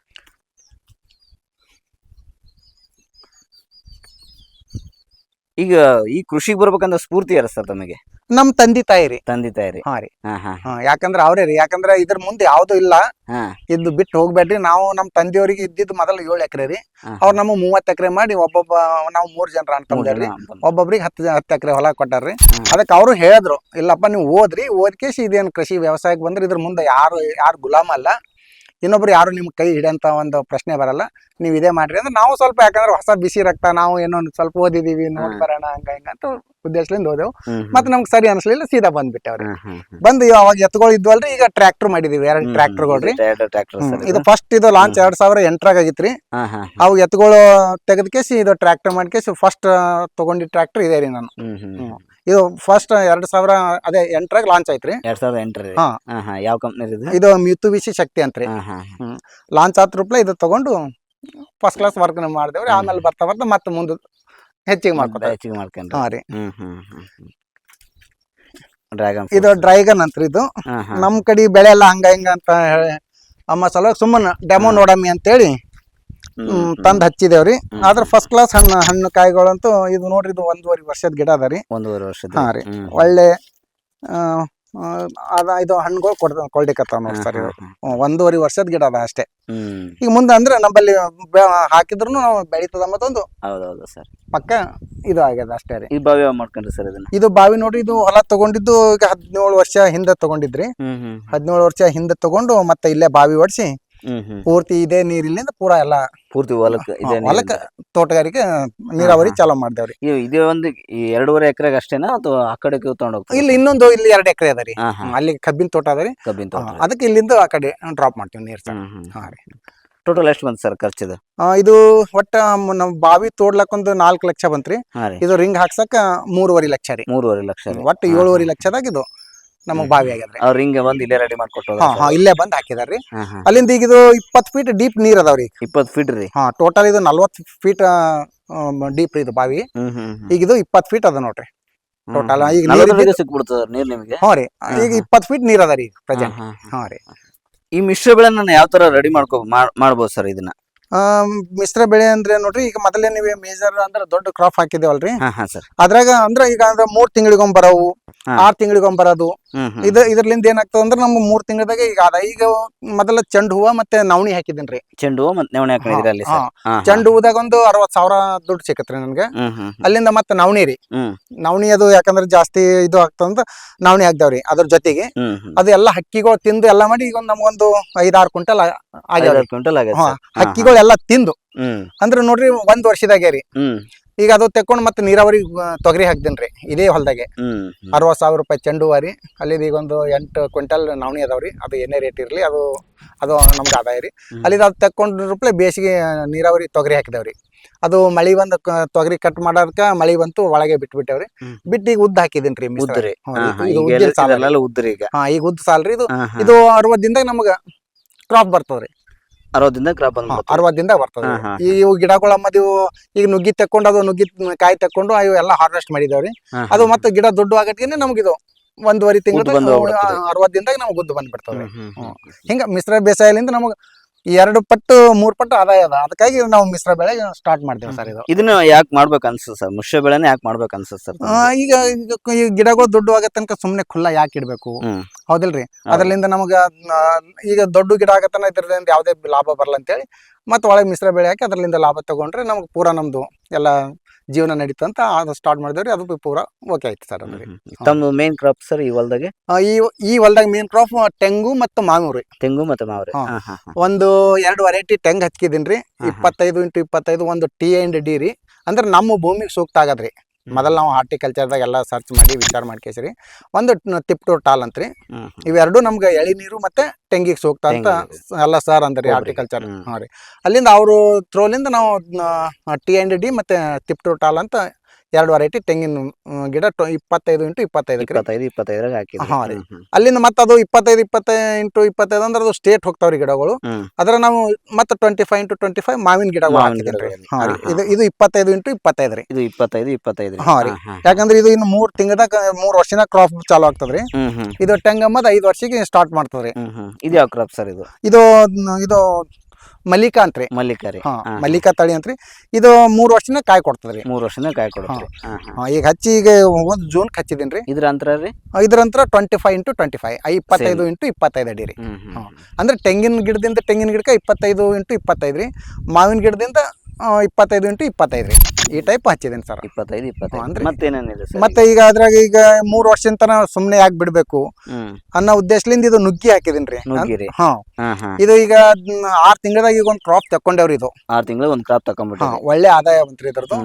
Speaker 2: ಈಗ ಈ ಕೃಷಿಗೆ ಬರ್ಬೇಕಂದ್ರ ಸ್ಫೂರ್ತಿ ಯಾರ ಸರ್ ತಮಗೆ?
Speaker 1: ನಮ್ ತಂದಿ ತಾಯಿ ರೀ
Speaker 2: ತಂದೆ ತಾಯಿ
Speaker 1: ಹಾ ರೀ.
Speaker 2: ಹಾ ಹಾ.
Speaker 1: ಹಾ, ಯಾಕಂದ್ರ ಅವ್ರೇ ರೀ. ಯಾಕಂದ್ರ ಇದ್ರ ಮುಂದೆ ಯಾವ್ದು ಇಲ್ಲ.
Speaker 2: ಹಾ.
Speaker 1: ಇದ್ದು ಬಿಟ್ಟು ಹೋಗ್ಬೇಡ್ರಿ. ನಾವು ನಮ್ ತಂದೆಯವ್ರಿಗೆ ಇದ್ದಿದ್ದು ಮೊದಲು ಏಳು ಎಕರೆ ರೀ.
Speaker 2: ಹಾ,
Speaker 1: ಅವ್ರ ನಮ್ಮ ಮೂವತ್ತು ಎಕರೆ ಮಾಡಿ ಒಬ್ಬೊಬ್ಬ ನಾವು ಮೂರ್ ಜನರ
Speaker 2: ಅನ್ಕೊಂಡ್ರಿ.
Speaker 1: ಒಬ್ಬೊಬ್ರಿಗೆ ಹತ್ತು ಹತ್ತು ಎಕರೆ ಹೊಲ ಕೊಟ್ಟಾರ್ರಿ.
Speaker 2: ಹ್ಮ್.
Speaker 1: ಅದಕ್ಕೆ ಅವರು ಹೇಳಿದ್ರು ಇಲ್ಲಪ್ಪ ನೀವು ಓದ್ರಿ. ಓದ್ಕೇಸಿ ಇದೇನು ಕೃಷಿ ವ್ಯವಸಾಯಕ್ಕೆ ಬಂದ್ರೆ ಇದ್ರ ಮುಂದೆ ಯಾರು ಯಾರು ಗುಲಾಮ ಅಲ್ಲ. ಇನ್ನೊಬ್ರು ಯಾರು ನಿಮ್ ಕೈ ಹಿಡಿಯಂತ ಒಂದು ಪ್ರಶ್ನೆ ಬರಲ್ಲ ನೀವು ಇದೇ ಮಾಡ್ರಿ ಅಂದ್ರೆ ನಾವು ಸ್ವಲ್ಪ ಯಾಕಂದ್ರೆ ಹೊಸ ಬಿಸಿ ರಕ್ತ ನಾವು ಏನೋ ಸ್ವಲ್ಪ ಓದಿದೀವಿ ನೋಡ್. ಬರೋಣ ಹಂಗ ಹಿಂಗ ಅಂತ ಉದ್ದೇಶದಿಂದ ಹೋದೆವು
Speaker 2: ಹ್ಮ್.
Speaker 1: ಮತ್ತೆ ನಮ್ಗೆ ಸರಿ ಅನ್ಸ್ಲಿಲ್ಲ ಸೀದಾ ಬಂದ್ಬಿಟ್ಟವ್ರಿ. ಬಂದು ಅವಾಗ ಎತ್ತುಗಳು ಇದ್ವಲ್ರಿ ಈಗ ಟ್ರ್ಯಾಕ್ಟರ್ ಮಾಡಿದೀವಿ ಎರಡು ಟ್ರ್ಯಾಕ್ಟರ್ಗಳ್ರಿ
Speaker 2: ಇದು.
Speaker 1: ಫಸ್ಟ್ ಇದು ಲಾಂಚ್. ಎರಡ್ ಸಾವಿರ ಎಂಟ್ರಾಗ ಆಗಿತ್ರಿ ಅವಾಗ ಎತ್ಗಳು ತೆಗೆದ್ಕೇಸಿ ಇದು ಟ್ರ್ಯಾಕ್ಟರ್ ಮಾಡ್ಕೇಸಿ ಫಸ್ಟ್ ತಗೊಂಡಿ ಟ್ರ್ಯಾಕ್ಟರ್ ಇದೇ ರೀ ನಾನು. ಇದು ಫಸ್ಟ್ ಎರಡ್ ಸಾವಿರ ಅದೇ ಎಂಟರಾಗ ಲಾಂಚ್ ಐತ್ರಿ
Speaker 2: ಎರಡ್ ಸಾವಿರದ ಎಂಟರಿ
Speaker 1: ಹಾ.
Speaker 2: ಯಾವ ಕಂಪ್ನಿ ಇದು?
Speaker 1: ಇದು ಮಿತುಬಿಸಿ ಶಕ್ತಿ ಅಂತ್ರಿ. ಲಾಂಚ್ ಹತ್ತು ರೂಪಾಯಿ ಇದು ತಗೊಂಡು ಫಸ್ಟ್ ಕ್ಲಾಸ್ ವರ್ಕ್ ಮಾಡ್ದೇವ್ರಿ. ಆಮೇಲೆ ಬರ್ತಾ ಬರ್ತಾ ಮತ್ತೆ ಮುಂದೆ ಹೆಚ್ಚಿಗೆ ಮಾಡ್ಕೊತಾರೆ.
Speaker 2: ಹೆಚ್ಚಿಗೆ ಮಾಡ್ಕೊಂಡ್ರಿ.
Speaker 1: ಹಾ ರೀ.
Speaker 2: ಹ್ಮ್ ಹ್ಮ್ ಹ್ಮ್ ಡ್ರ್ಯಾಗನ್
Speaker 1: ಇದು ಡ್ರೈಗನ್ ಅಂತ್ರಿ ಇದು. ನಮ್ಮ ಕಡೆ ಬೆಳೆ ಎಲ್ಲ ಹಂಗ ಹಿಂಗ ಅಂತ ಹೇಳಿ ಅಮ್ಮ ಸಲುವಾಗಿ ಸುಮ್ಮನೆ ಡೆಮೋ ನೋಡಮ್ಮಿ ಅಂತೇಳಿ. ತಂದ್ ಹಚ್ಚಿದೇವ್ರಿ. ಆದ್ರ ಫಸ್ಟ್ ಕ್ಲಾಸ್ ಹಣ್ಣು ಹಣ್ಣು ಕಾಯಿಗಳಂತೂ ಇದು ನೋಡ್ರಿ ಇದು ಒಂದೂವರೆ ವರ್ಷದ ಗಿಡ ಅದ ರೀ.
Speaker 2: ಒಂದೂವರೆ ವರ್ಷದ
Speaker 1: ಹಾ ರೀ. ಒಳ್ಳೆ ಅದ ಇದು ಹಣ್ಣುಗಳು ಕೊಡ್ ಕೊಳ್ಳಿಕತ್ತಾವ ನೋಡಿ ಸರ್ ಒಂದೂವರೆ ವರ್ಷದ ಗಿಡ ಅದ ಅಷ್ಟೇ. ಈಗ ಮುಂದೆ ಅಂದ್ರೆ ನಮ್ಮಲ್ಲಿ ಹಾಕಿದ್ರು ನಾವು ಬೆಳೀತದ ಮತ್ತೊಂದು.
Speaker 2: ಹೌದೌದು ಸರ್.
Speaker 1: ಪಕ್ಕ ಇದು ಆಗ್ಯದ ಅಷ್ಟೇ ರೀ.
Speaker 2: ಈ ಬಾವಿ ಮಾಡ್ಕೊಂಡ್ರಿ ಸರ್ ಇದನ್ನ?
Speaker 1: ಇದು ಬಾವಿ ನೋಡ್ರಿ ಇದು ಹೊಲ ತಗೊಂಡಿದ್ದು ಈಗ ಹದಿನೇಳು ವರ್ಷ ಹಿಂದೆ ತಗೊಂಡಿದ್ರಿ. ಹದಿನೇಳು ವರ್ಷ ಹಿಂದೆ ತಗೊಂಡು ಮತ್ತೆ ಇಲ್ಲೇ ಬಾವಿ ಹೊಡ್ಸಿ ಪೂರ್ತಿ ಇದೇ ನೀರಿಲ್ಲಿಂದ ಪೂರಾ ಎಲ್ಲ
Speaker 2: ಪೂರ್ತಿ ಹೊಲಕ್ಕೆ ಇದೆ
Speaker 1: ಹೊಲಕ್ಕೆ ತೋಟಗಾರಿಕೆ ನೀರಾವರಿ ಚಾಲೋ ಮಾಡ್ದೇವ್ರಿ.
Speaker 2: ಇದು ಇದೇ ಒಂದು ಈ ಎರಡೂವರೆ ಎಕರೆಗೆ ಅಷ್ಟೇನಾ ಅಥವಾ ಆ ಕಡೆ ತಗೊಂಡ್ ಹೋಗ್ತೀರಾ?
Speaker 1: ಇಲ್ಲಿ ಇನ್ನೊಂದು ಇಲ್ಲಿ ಎರಡು ಎಕರೆ ಅದ ರೀ.
Speaker 2: ಹಾ ಹಾ.
Speaker 1: ಅಲ್ಲಿ ಕಬ್ಬಿನ ತೋಟ ಅದ ರೀ.
Speaker 2: ಕಬ್ಬಿನ ತೋಟ.
Speaker 1: ಅದಕ್ಕೆ ಇಲ್ಲಿಂದ ಆ ಕಡೆ ಡ್ರಾಪ್ ಮಾಡ್ತೀವಿ ನೀರ್ ಸರ್ ಹಾ ರೀ.
Speaker 2: ಟೋಟಲ್ ಎಷ್ಟು ಬಂತು ಸರ್ ಖರ್ಚು
Speaker 1: ಆ, ಇದು ಒಟ್ಟ ಮ್- ನಮ್ ಬಾವಿ ತೋಡ್ಲಕ್ ಒಂದು ನಾಲ್ಕು ಲಕ್ಷ ಬಂತ್ರಿ
Speaker 2: ಹಾ ರೀ.
Speaker 1: ಇದು ರಿಂಗ್ ಹಾಕ್ಸಕ್ಕ ಮೂರುವರೆ ಲಕ್ಷ ರೀ.
Speaker 2: ಮೂರುವರೆ ಲಕ್ಷ ರೀ.
Speaker 1: ಒಟ್ಟು ಏಳುವರೆ ಲಕ್ಷದಾಗ ಇದು. ನಮಗ್ ಬಾವಿ ಆಗ್ಯದ್ರಿ.
Speaker 2: ಅವ್ರ ಹಿಂಗೆ ಬಂದು ಇಲ್ಲೇ ರೆಡಿ ಮಾಡ್ಕೊಟ್ಟು
Speaker 1: ಹಾ ಹಾ ಇಲ್ಲೇ ಬಂದ್ ಹಾಕಿದಾರ್ರಿ. ಅಲ್ಲಿಂದ ಈಗ ಇದು ಇಪ್ಪತ್ ಫೀಟ್ ಡೀಪ್ ನೀರ್ ಅದಾವ್ರಿ
Speaker 2: ಇಪ್ಪತ್ ಫೀಟ್ ರೀ?
Speaker 1: ಹಾ ಟೋಟಲ್ ಇದು ನಲ್ವತ್ ಫೀಟ್ ಡೀಪ್ ಇದು ಬಾವಿ. ಈಗ ಇದು ಇಪ್ಪತ್ ಫೀಟ್ ಅದ ನೋಡ್ರಿ.
Speaker 2: ಟೋಟಲ್
Speaker 1: ಈಗ ನೀರ್
Speaker 2: ಸಿಕ್ಬಿಡ್ತದ ನೀರ್ ನಿಮಗೆ?
Speaker 1: ರೀ. ಈಗ ಇಪ್ಪತ್ ಫೀಟ್ ನೀರ್ ಅದಾರಿ ರೀ ಪ್ರೆಸೆಂಟ್
Speaker 2: ಹಾ,
Speaker 1: ರೀ.
Speaker 2: ಈ ಮಿಶ್ರ ಬೆಳೆನ ಯಾವ ತರ ರೆಡಿ ಮಾಡ್ಕೋ ಮಾಡ್- ಮಾಡ್ಬೋದು ಸರ್ ಇದನ್ನ?
Speaker 1: ಮಿಶ್ರ ಬೆಳೆ ಅಂದ್ರೆ ನೋಡ್ರಿ ಈಗ ಮೊದಲೇ ನೀವು ಮೇಜರ್ ಅಂದ್ರೆ ದೊಡ್ಡ ಕ್ರಾಪ್ ಹಾಕಿದೇವಲ್ರಿ ಅದ್ರಾಗ ಅಂದ್ರೆ ಈಗ ಅಂದ್ರೆ ಮೂರ್ ತಿಂಗಳಿಗೊಮ್ಮೆ ಬರವು. ಆರ್ ತಿಂಗಳಿಗೊಮ್ಮೆ ಬರೋದು. ಇದ ಇದ್ರಲಿಂದ ಏನಾಗ್ತದ ಅಂದ್ರೆ ನಮ್ಗೆ ಮೂರ್ ತಿಂಗಳದಾಗ ಈಗ ಅದ. ಈಗ ಮೊದಲ ಚೆಂಡು ಹೂವ ಮತ್ತೆ ನವಣಿ ಹಾಕಿದ್ದೀನಿ
Speaker 2: ಚೆಂಡು ಹೂವ ಮತ್ತೆ ನವಣಿ ಹಾಕಿದ್ರಿ.
Speaker 1: ಚೆಂಡು ಹೂದಾಗ ಒಂದು ಅರವತ್ ಸಾವಿರ ದುಡ್ಡು ಸಿಕ್ಕತ್ರಿ ನನ್ಗೆ. ಅಲ್ಲಿಂದ ಮತ್ತೆ ನವಣಿ ರೀ. ನವಣಿ ಅದು ಯಾಕಂದ್ರೆ ಜಾಸ್ತಿ ಇದು ಆಗ್ತದಂತ ನವಣಿ ಹಾಕ್ದಾವ್ರಿ ಅದ್ರ ಜೊತೆಗೆ. ಅದು ಎಲ್ಲ ಹಕ್ಕಿಗಳು ತಿಂದು ಎಲ್ಲ ಮಾಡಿ ಈಗ ಒಂದ್ ನಮ್ಗೊಂದು ಐದಾರು ಕ್ವಿಂಟಲ್
Speaker 2: ಆಗ್ಯಾವ ಕ್ವಿಂಟಲ್ ಆಗೈತೆ
Speaker 1: ಹಕ್ಕಿಗಳೆಲ್ಲ ತಿಂದು. ಅಂದ್ರೆ ನೋಡ್ರಿ ಒಂದ್ ವರ್ಷದಾಗೆ ರೀ. ಈಗ ಅದು ತೆಕ್ಕೊಂಡು ಮತ್ತೆ ನೀರಾವರಿ ತೊಗರಿ ಹಾಕ್ದೇನ್ರಿ ಇದೇ ಹೊಲದಾಗೆ. ಅರವತ್ ಸಾವಿರ ರೂಪಾಯಿ ಚೆಂಡು ಹೂವ ರೀ ಅಲ್ಲಿದ್ ಈಗ ಒಂದು ಎಂಟು ಕ್ವಿಂಟಲ್ ನವಣಿ ಅದಾವ್ರಿ ಅದು ಏನೇ ರೇಟ್ ಇರ್ಲಿ ಅದು ಅದು ನಮ್ಗೆ ಆದಾಯ ರೀ. ಅಲ್ಲಿದ ಅದು ತೆಕ್ಕೊಂಡು ರೂಪಾಯಿ ಬೇಸಿಗೆ ನೀರಾವರಿ ತೊಗರಿ ಹಾಕಿದವ್ರಿ ಅದು ಮಳಿ ಬಂದ ತೊಗರಿ ಕಟ್ ಮಾಡೋದಕ್ಕ ಮಳಿ ಬಂತು ಒಳಗೆ ಬಿಟ್ಟು
Speaker 2: ಬಿಟ್ಟವ್ರಿ
Speaker 1: ಬಿಟ್ಟು ಈಗ ಉದ್ದ ಹಾಕಿದೀನಿ ರೀ
Speaker 2: ಉದ್ರಿ. ಈಗ
Speaker 1: ಉದ್ದ ಸಾಲ್ರಿ. ಇದು. ಇದು ಅರವತ್ ದಿನದಾಗ ನಮಗ ಕ್ರಾಪ್ ಬರ್ತದ್ರಿ.
Speaker 2: ಅರವತ್ತರಿಂದ ಕ್ರಾಪ್ ಬಂದ್ಬಿಡುತ್ತೆ
Speaker 1: ಬರ್ತದೆ
Speaker 2: ಹಾ, ಹಾ.
Speaker 1: ಈ ಇವು ಗಿಡಗಳ ಇವು ಈಗ ನುಗ್ಗಿ ತೆಕ್ಕೊಂಡು ಅದು ನುಗ್ಗಿ ಕಾಯಿ ತೆಕ್ಕೊಂಡು ಇವು ಎಲ್ಲ ಹಾರ್ವೆಸ್ಟ್ ಮಾಡಿದೇವ್ರಿ
Speaker 2: ಹಾ,
Speaker 1: ಅದು. ಮತ್ತೆ ಗಿಡ ದೊಡ್ಡ ಆಗಟ್ಗೆನೆ ಇದು ಒಂದೂವರೆ ತಿಂಗಳ
Speaker 2: ಬಂದು ಹೋಗ್ಬಿಡ್ತದೆ.
Speaker 1: ಅರವತ್ ದಿನದಾಗ ನಮ್ಗೆ ಗುದ್ದು ಬಂದ್ಬಿಡ್ತಾವ್ರಿ
Speaker 2: ಹ್ಮ್, ಹ್ಮ್, ಹ್ಮ್.
Speaker 1: ಹಿಂಗ ಮಿಶ್ರ ಬೇಸಾಯಲಿಂದ ನಮಗ ಎರಡು ಪಟ್ಟು ಮೂರ್ ಪಟ್ಟು ಆದಾಯ ಅದ. ಅದಕ್ಕಾಗಿ ನಾವು ಮಿಶ್ರ ಬೆಳೆ ಸ್ಟಾರ್ಟ್ ಮಾಡ್ತೇವೆ ಸರ್ ಇದು.
Speaker 2: ಇದನ್ನ ಯಾಕೆ ಮಾಡ್ಬೇಕು ಅನ್ಸುತ್ತೆ ಸರ್? ಮಿಶ್ರ ಬೆಳೆನ ಯಾಕೆ ಮಾಡ್ಬೇಕು ಅನ್ಸುತ್ತೆ ಸರ್
Speaker 1: ಆ, ಈಗ ಈಗ ಈ ಗಿಡಗಳು ದೊಡ್ಡ ಆಗೋ ತನಕ ಸುಮ್ನೆ ಖುಲ್ಲ ಯಾಕೆ ಇಡ್ಬೇಕು?
Speaker 2: ಹ್ಮ್.
Speaker 1: ಹೌದಿಲ್ರಿ?
Speaker 2: ಹೌದು.
Speaker 1: ಅದರಿಂದ ನಮಗ ಆ, ಈಗ ದೊಡ್ಡ ಗಿಡ ಆಗತ್ತನ ಇದ್ರದಿಂದ ಯಾವುದೇ ಲಾಭ ಬರಲ್ಲ ಅಂತೇಳಿ ಮತ್ತೆ ಒಳಗೆ ಮಿಶ್ರ ಬೆಳೆ ಹಾಕಿ ಅದರಿಂದ ಲಾಭ ತಗೊಂಡ್ರೆ ನಮ್ಗೆ ಪೂರಾ ನಮ್ದು ಎಲ್ಲ ಜೀವನ ನಡೀತಂತ ಅದು ಸ್ಟಾರ್ಟ್ ಮಾಡಿದವ್ರಿ ಅದು ಪೂರ ಓಕೆ ಆಯ್ತು ಸರ್ ಅದ್ರಿ.
Speaker 2: ತಮ್ಮ ಮೇನ್ ಕ್ರಾಪ್ ಸರ್ ಈ ಹೊಲದಾಗೆ?
Speaker 1: ಆ, ಈ ಈ ಹೊಲ್ದಾಗ ಮೇನ್ ಕ್ರಾಪ್ ತೆಂಗು ಮತ್ತು ಮಾವು ರೀ
Speaker 2: ತೆಂಗು ಮತ್ತು ಮಾವ್ರಿ.
Speaker 1: ಒಂದು ಎರಡು ವೆರೈಟಿ ತೆಂಗ್ ಹಚ್ಕಿದೀನಿ ರೀ. ಇಪ್ಪತ್ತೈದು ಇಂಟು ಇಪ್ಪತ್ತೈದು ಒಂದು ಟಿ ಅಂಡ್ ಡಿ ರೀ. ಅಂದ್ರೆ ನಮ್ಮ ಭೂಮಿಗೆ ಸೂಕ್ತ ಆಗದ್ರಿ. ಮೊದಲು ನಾವು ಹಾರ್ಟಿಕಲ್ಚರ್ದಾಗ ಎಲ್ಲ ಸರ್ಚ್ ಮಾಡಿ ವಿಚಾರ ಮಾಡ್ಕೇಸಿರಿ ಒಂದು ತಿಪ್ಟು ಟಾಲ್ ಅಂತ್ರಿ
Speaker 2: ರೀ
Speaker 1: ಇವೆರಡು ನಮ್ಗೆ ಎಳಿನೀರು ಮತ್ತೆ ತೆಂಗಿಗೆ ಸೂಕ್ತ ಅಂತ. ಎಲ್ಲ ಸರ್ ಅಂದ್ರಿ. ಹಾರ್ಟಿಕಲ್ಚರ್. ಹಾಂ ರೀ ಅಲ್ಲಿಂದ ಅವರು ಥ್ರೋಲಿಂದ ನಾವು ಟಿ ಆ್ಯಂಡ್ ಡಿ ಮತ್ತೆ ತಿಪ್ಟು ಟಾಲ್ ಅಂತ ಎರಡು ವೆರೈಟಿ ತೆಂಗಿನ ಗಿಡ ಇಪ್ಪತ್ತೈದು ಇಂಟು ಇಪ್ಪತ್ತೈದು
Speaker 2: ಇಪ್ಪತ್ತೈದು ಇಪ್ಪತ್ತೈದರಾಗ ಹಾಕಿ
Speaker 1: ಹಾ ರೀ. ಅಲ್ಲಿಂದ ಮತ್ತೆ ಅದು ಇಪ್ಪತ್ತೈದು ಇಪ್ಪತ್ತೈದು ಇಂಟು ಇಪ್ಪತ್ತೈದು ಅಂದ್ರೆ ಅದು ಸ್ಟೇಟ್ ಹೋಗ್ತಾವ್ರಿ ಗಿಡಗಳು. ಅದ್ರ ನಾವು ಮತ್ತೆ twenty five into twenty five ಮಾವಿನ ಗಿಡಗಳು
Speaker 2: ಮಾವಿನ
Speaker 1: ಹಾಕಿದ್ದೀನಿ ಹಾಂ ರೀ. ಇದು ಇದು ಇಪ್ಪತ್ತೈದು ಇಂಟು ಇಪ್ಪತ್ತೈದು ರೀ.
Speaker 2: ಇದು ಇಪ್ಪತ್ತೈದು ಇಪ್ಪತ್ತೈದು
Speaker 1: ಹಾ ರೀ. ಯಾಕಂದ್ರೆ ಇದು ಇನ್ನು ಮೂರು ತಿಂಗಳದಾಗ ಮೂರು ವರ್ಷನ ಕ್ರಾಪ್ ಚಾಲು ಆಗ್ತದ್ರಿ ಇದು ಟೆಂಗ್ ಅಂಬದ್ ಐದು ವರ್ಷಕ್ಕೆ ಸ್ಟಾರ್ಟ್ ಮಾಡ್ತದ್ರಿ
Speaker 2: ಇದು ಯಾವ ಕ್ರಾಪ್ ಸರ್ ಇದು?
Speaker 1: ಇದು ಇದು ಮಲ್ಲಿಕಾ ಅಂತ್ರಿ
Speaker 2: ಮಲ್ಲಿಕ ರೀ
Speaker 1: ಹಾ. ಮಲ್ಲಿಕಾ ತಳಿ ಅಂತ್ರಿ. ಇದು ಮೂರು ವರ್ಷನ ಕಾಯಿ ಕೊಡ್ತದ್ರಿ.
Speaker 2: ಮೂರು ವರ್ಷನ ಕಾಯಿ ಹಾ. ಹಾ,
Speaker 1: ಈಗ ಹಚ್ಚಿ ಈಗ ಒಂದು ಜೂನ್ ಹಚ್ಚಿದೀನ್ರಿ. ರೀ
Speaker 2: ಇದ್ರ ಅಂತರ ರೀ?
Speaker 1: ಇದ್ರಂತ್ರ twenty five into twenty five ಇಪ್ಪತ್ತೈದು ಇಂಟು ಇಪ್ಪತ್ತೈದು ಅಡಿ ರೀ.
Speaker 2: ಹ್ಮ್ ಹ್ಮ್
Speaker 1: ಅಂದ್ರೆ ತೆಂಗಿನ ಗಿಡದಿಂದ ತೆಂಗಿನ ಗಿಡಕ್ಕೆ ಇಪ್ಪತ್ತೈದು ಇಂಟು ಇಪ್ಪತ್ತೈದು ರೀ. ಮಾವಿನ ಗಿಡದಿಂದ ಆ, ಇಪ್ಪತ್ತೈದು ಇಂಟು ಇಪ್ಪತ್ತೈದು ರೀ. ಈ ಟೈಪ್ ಹಚ್ಚಿದ್ದೀನಿ ಸರ್
Speaker 2: ಇಪ್ಪತ್ತೈದು ಇಪ್ಪತ್ತೈದು.
Speaker 1: ಅಂದ್ರೆ-
Speaker 2: ಮತ್ತೇನೇನಿದೆ ಸರ್
Speaker 1: ಮತ್ತೆ ಈಗ? ಅದ್ರಾಗ ಈಗ ಮೂರು ತನ ಸುಮ್ಮನೆ ಯಾಕೆ ಬಿಡಬೇಕು ಅನ್ನೋ ಉದ್ದೇಶದಿಂದ ಇದು ನುಗ್ಗಿ ಹಾಕಿದೀನ್ರಿ ರೀ.
Speaker 2: ನುಗ್ಗಿ ರೀ.
Speaker 1: ಹಾ.
Speaker 2: ಹಾ ಹಾ.
Speaker 1: ಇದು ಈಗ ಆರ್ ತಿಂಗಳದಾಗ ಈಗ ಒಂದು ಕ್ರಾಪ್ ತಕೊಂಡೇವ್ರಿ ಇದು.
Speaker 2: ಆರ್ ತಿಂಗಳ ಒಂದು ಕ್ರಾಪ್ ತಕೊಂಡ್ಬಿಟ್ಟು
Speaker 1: ಒಳ್ಳೆ ಆದಾಯ ಬಂತ್ರಿ ಇದ್ರದ್ದು.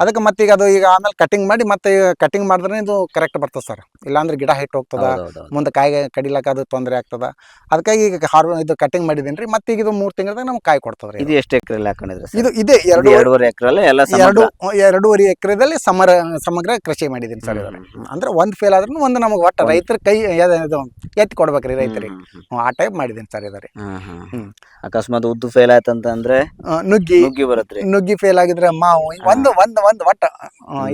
Speaker 1: ಅದಕ್ಕೆ ಮತ್ತೆ ಈಗ ಅದು ಈಗ ಆಮೇಲೆ ಕಟಿಂಗ್ ಮಾಡಿ ಮತ್ತೆ ಕಟಿಂಗ್ ಮಾಡಿದ್ರೆ ಇದು ಕರೆಕ್ಟ್ ಬರ್ತದೆ ಸರ್ ಇಲ್ಲಾಂದ್ರೆ ಗಿಡ ಹೈಟ್ ಹೋಗ್ತದ ಮುಂದೆ ಕಾಯಿ ಕಡಿಲಕ್ಕ ಅದು ತೊಂದರೆ ಆಗ್ತದ. ಅದಕ್ಕಾಗಿ ಈಗ ಹಾರ್ ಇದು ಕಟಿಂಗ್ ಮಾಡಿದೀನಿ ರೀ. ಮತ್ತೆ ಈಗ ಇದು ಮೂರು ತಿಂಗಳದಾಗ ನಮ್ಗೆ ಕಾಯಿ ಕೊಡ್ತದೆ ರೀ
Speaker 2: ಇದು. ಎಷ್ಟು ಎಕರೆ ಹಾಕೊಂಡಿದ್ರೆ
Speaker 1: ಇದು ಇದೆ ಎರಡು
Speaker 2: ಎರಡೂವರೆ ಎಕರೆ ಎಲ್ಲ
Speaker 1: ಎರಡು ಎರಡೂವರೆ ಎಕರೆದಲ್ಲಿ ಸಮರ ಸಮಗ್ರ ಕೃಷಿ ಮಾಡಿದ್ದೀನಿ ಸರ್ ಅಂದ್ರೆ ಒಂದು ಫೇಲ್ ಆದ್ರೂ ಒಂದು ನಮಗೆ ಒಟ್ಟು ರೈತರ ಕೈ ಯಾವ್ದು ಇದು ಎತ್ತಿ ಕೊಡ್ಬೇಕ್ರಿ ರೈತರಿಗೆ. ಆ ಟೈಪ್ ಮಾಡಿದ್ದೀನಿ ಸರ್ ಇದಾರೆ.
Speaker 2: ಅಕಸ್ಮಾತ್ ಉದ್ದು ಫೇಲ್ ಆಯ್ತಂತಂದ್ರೆ
Speaker 1: ನುಗ್ಗಿ.
Speaker 2: ನುಗ್ಗಿ ಬರುತ್ತೆ
Speaker 1: ನುಗ್ಗಿ ಫೇಲ್ ಆಗಿದ್ರೆ ಮಾವು ಒಂದು ಒಂದು ಒಂದು ಒಟ್ಟ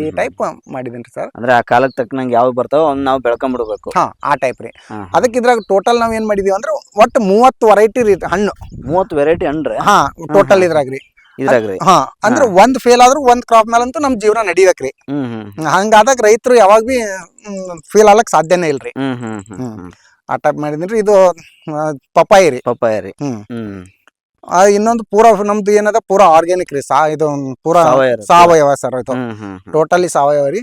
Speaker 1: ಈ ಟೈಪ್ ಮಾಡಿದ್ದೀನಿ ಸರ್.
Speaker 2: ಅಂದ್ರೆ ಆ ಕಾಲಕ್ಕೆ ತಕ್ಕನಂಗೆ ಯಾವ ಬರ್ತಾವ ಅವ್ನ ನಾವು ಬೆಳ್ಕೊಂಡ್ಬಿಡ್ಬೇಕು
Speaker 1: ಹಾ ಆ ಟೈಪ್ ರೀ. ಅದಕ್ಕೆ ಇದ್ರಾಗ ಟೋಟಲ್ ನಾವ್ ಏನ್ ಮಾಡಿದೀವಿ ಅಂದ್ರೆ ಒಟ್ಟು ಮೂವತ್ತು ವೆರೈಟಿ ರೀ ಹಣ್ಣು.
Speaker 2: ಮೂವತ್ತು ವೆರೈಟಿ ರೀ
Speaker 1: ಹಾ ಟೋಟಲ್ ಇದ್ರಾಗ ರೀ
Speaker 2: ಇದ್ರಾಗ್ರಿ
Speaker 1: ಹಾ ಅಂದ್ರೆ ಒಂದ್ ಫೇಲ್ ಆದ್ರೂ ಒಂದ್ ಕ್ರಾಪ್ ಮೇಲಂತೂ ನಮ್ ಜೀವನ ನಡಿಬೇಕ್ರಿ. ಹಂಗಾದಾಗ ರೈತರು ಯಾವಾಗ ಬಿ ಫೇಲ್ ಆಗ್ಲಕ್ ಸಾಧ್ಯನೇ ಇಲ್ರಿ. ಆ ಟೈಪ್ ಮಾಡಿದ್ರಿ ಇದು ಪಪ್ಪಾಯಿ ರೀ.
Speaker 2: ಪಪ್ಪಾಯ ರೀ.
Speaker 1: ಹ್ಮ್. ಇನ್ನೊಂದು ಪೂರಾ ನಮ್ದು ಏನದ ಪೂರಾ ಆರ್ಗ್ಯಾನಿಕ್ ರೀ ಸಾ ಇದು ಪೂರಾ
Speaker 2: ಸಾವಯವ.
Speaker 1: ಸರ್ ಇದು. ಟೋಟಲಿ ಸಾವಯವ ರೀ.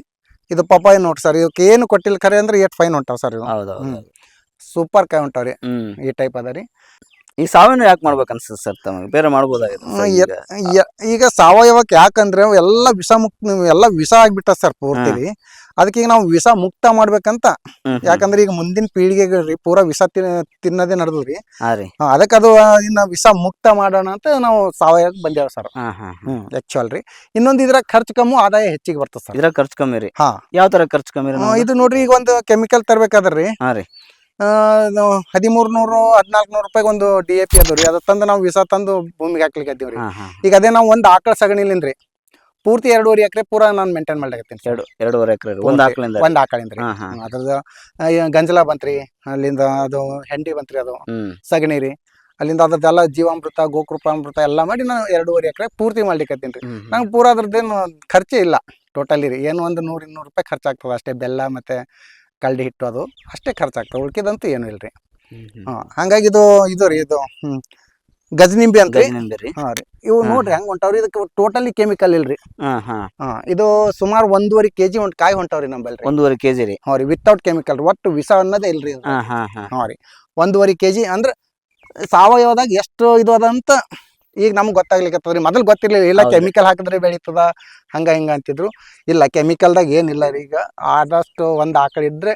Speaker 1: ಇದು ಪಪ್ಪಾಯಿ ನೋಟ್ ಸರ್ ಇವಕ್ಕೆ ಏನು ಕೊಟ್ಟಿಲ್ಲ ಖರೆ ಅಂದ್ರೆ ಏಟ್ ಫೈನ್ ಹೊಂಟಾವ್ ಸರ್ ಇದು. ಸೂಪರ್ ಕೈ ಹೊಂಟಾವ್ರಿ
Speaker 2: ಹ್ಮ್.
Speaker 1: ಈ ಟೈಪ್ ಅದ ರೀ.
Speaker 2: ಈ ಸಾವಯವ ಯಾಕೆ ಮಾಡ್ಬೇಕನ್ಸುತ್ತೆ ಸರ್ ತಮಗೆ? ಬೇರೆ ಮಾಡ್ಬೋದಾಗಿತ್ತು ಈಗ.
Speaker 1: ಸಾವಯವಕ್ಕೆ ಯಾಕಂದ್ರೆ ಎಲ್ಲ ವಿಷ ಮುಕ್ತ ಎಲ್ಲ ವಿಷ ಆಗ್ಬಿಟ್ಟ ಸರ್ ಪೂರ್ತಿ ಅದಕ್ಕೆ ಈಗ ನಾವು ವಿಷ ಮುಕ್ತ ಮಾಡ್ಬೇಕಂತ. ಯಾಕಂದ್ರೆ ಈಗ ಮುಂದಿನ ಪೀಳಿಗೆ ಪೂರ ವಿಷ ತಿನ್ನದೇ ನಡೆದ್ರಿ
Speaker 2: ರೀ.
Speaker 1: ಅದಕ್ಕೆ ಅದು ಇನ್ನ ವಿಷ ಮುಕ್ತ ಮಾಡೋಣ ಅಂತ ನಾವು ಸಾವಯವಕ್ಕೆ ಬಂದೇವ ಸರ್. ಆಕ್ಚುಲ್ ರೀ. ಇನ್ನೊಂದು ಇದ್ರ ಖರ್ಚು ಕಮ್ಮು ಆದಾಯ ಹೆಚ್ಚಿಗೆ ಬರ್ತದೆ ಸರ್.
Speaker 2: ಇದ್ರ ಖರ್ಚು ಕಮ್ಮಿ ರೀ? ಯಾವ ತರ ಖರ್ಚು ಕಮ್ಮಿ
Speaker 1: ಇದು ನೋಡ್ರಿ ಈಗ ಒಂದು ಕೆಮಿಕಲ್ ತರ್ಬೇಕಾದ್ರಿ ಹದಿಮೂರ್ ನೂರು ಹದಿನಾಲ್ಕು ನೂರು ರೂಪಾಯಿ ಒಂದು ಡಿ ಎ ಪಿ ಅದು ರೀ. ಅದು ತಂದು ನಾವು ವಿಸ ತಂದು ಭೂಮಿಗೆ ಹಾಕ್ಲಿಕ್ಕೆ ಹತ್ತೀವ್ರಿ
Speaker 2: ಹಾ
Speaker 1: ಈಗ ಅದೇ ನಾವು ಒಂದು ಆಕಳ ಸಗಣಿಲಿಂದ್ರಿ ಪೂರ್ತಿ ಎರಡೂವರೆ ಎಕರೆ ಪೂರಾ ನಾನು ಮೇಂಟೈನ್ ಮಾಡ್ಲಿಕ್ಕೆ
Speaker 2: ಎರಡು ಎರಡೂವರೆ ಎಕರೆ ಒಂದ್ ಆಕಳಿಂದ
Speaker 1: ಒಂದು ಆಕಳಿಂದ ರೀ. ಅದ್ರದ್ದು ಗಂಜಲ ಬಂತ್ರಿ ಅಲ್ಲಿಂದ ಅದು ಹೆಂಡಿ ಬಂತ್ರಿ ಅದು. ಸಗಣಿ ರೀ. ಅಲ್ಲಿಂದ ಅದ್ರದ್ದೆಲ್ಲ ಜೀವಾಮೃತ ಗೋಕೃಪಾಮೃತ ಎಲ್ಲ ಮಾಡಿ ನಾನು ಎರಡೂವರೆ ಎಕರೆ ಪೂರ್ತಿ ಮಾಡ್ಲಿಕ್ಕೆ ರೀ. ನಂಗೆ ಪೂರಾ ಅದ್ರದ್ದೇನು ಖರ್ಚೇ ಇಲ್ಲ. ಟೋಟಲಿ ರೀ. ಏನು ಒಂದು ನೂರು ಇನ್ನೂರು ರೂಪಾಯಿ ಖರ್ಚಾಗ್ತದೆ ಅಷ್ಟೇ. ಬೆಲ್ಲ ಮತ್ತೆ ಕಳ್ಳಿ ಹಿಟ್ಟು ಅದು ಅಷ್ಟೇ ಖರ್ಚಾಗ್ತದೆ ಉಳ್ಕಿದಂತೂ ಏನೂ ಇಲ್ರಿ.
Speaker 2: ರೀ.
Speaker 1: ಹಾಂ ಹಂಗಾಗಿ ಇದು ಇದು ರೀ ಇದು ಹ್ಮ್ ಗಜನಿಂಬೆ ಅಂತ ರೀ. ಹಾಂ ರೀ. ಇವು. ನೋಡ್ರಿ ಹೆಂಗ್ ಹೊಂಟಾವ್ರಿ ಇದಕ್ಕೆ ಟೋಟಲಿ ಕೆಮಿಕಲ್ ಇಲ್ರಿ.
Speaker 2: ಹಾ ಹಾ.
Speaker 1: ಹಾಂ ಇದು ಸುಮಾರು ಒಂದೂವರೆ ಕೆ ಜಿ ಒಂದು ಕಾಯಿ ಹೊಂಟಾವ್ರಿ ನಮ್ಮಲ್ಲಿ
Speaker 2: ಒಂದೂವರೆ ಕೆಜಿ ರೀ?
Speaker 1: ಹಾಂ ರೀ ವಿತೌಟ್ ಕೆಮಿಕಲ್ ಒಟ್ಟು ವಿಷ ಅನ್ನೋದೇ ಇಲ್ರಿ
Speaker 2: ಹಾ ಹಾ ಹಾ.
Speaker 1: ಹಾಂ ರೀ. ಒಂದೂವರೆ ಕೆ ಜಿ ಅಂದ್ರೆ ಸಾವಯವದಾಗ ಎಷ್ಟು ಇದು ಅದ ಅಂತ ಈಗ ನಮ್ಗೆ ಗೊತ್ತಾಗ್ಲಿಕ್ಕೆ ಮೊದಲು ಗೊತ್ತಿರ್ಲಿಲ್ಲ ಇಲ್ಲ ಕೆಮಿಕಲ್ ಹಾಕಿದ್ರೆ ಬೆಳೀತದ ಹಂಗ ಹಿಂಗ ಅಂತಿದ್ರು. ಇಲ್ಲ ಕೆಮಿಕಲ್ದಾಗ ಏನಿಲ್ಲ ರೀ ಈಗ. ಆದಷ್ಟು ಒಂದು ಆಕಳ ಇದ್ರೆ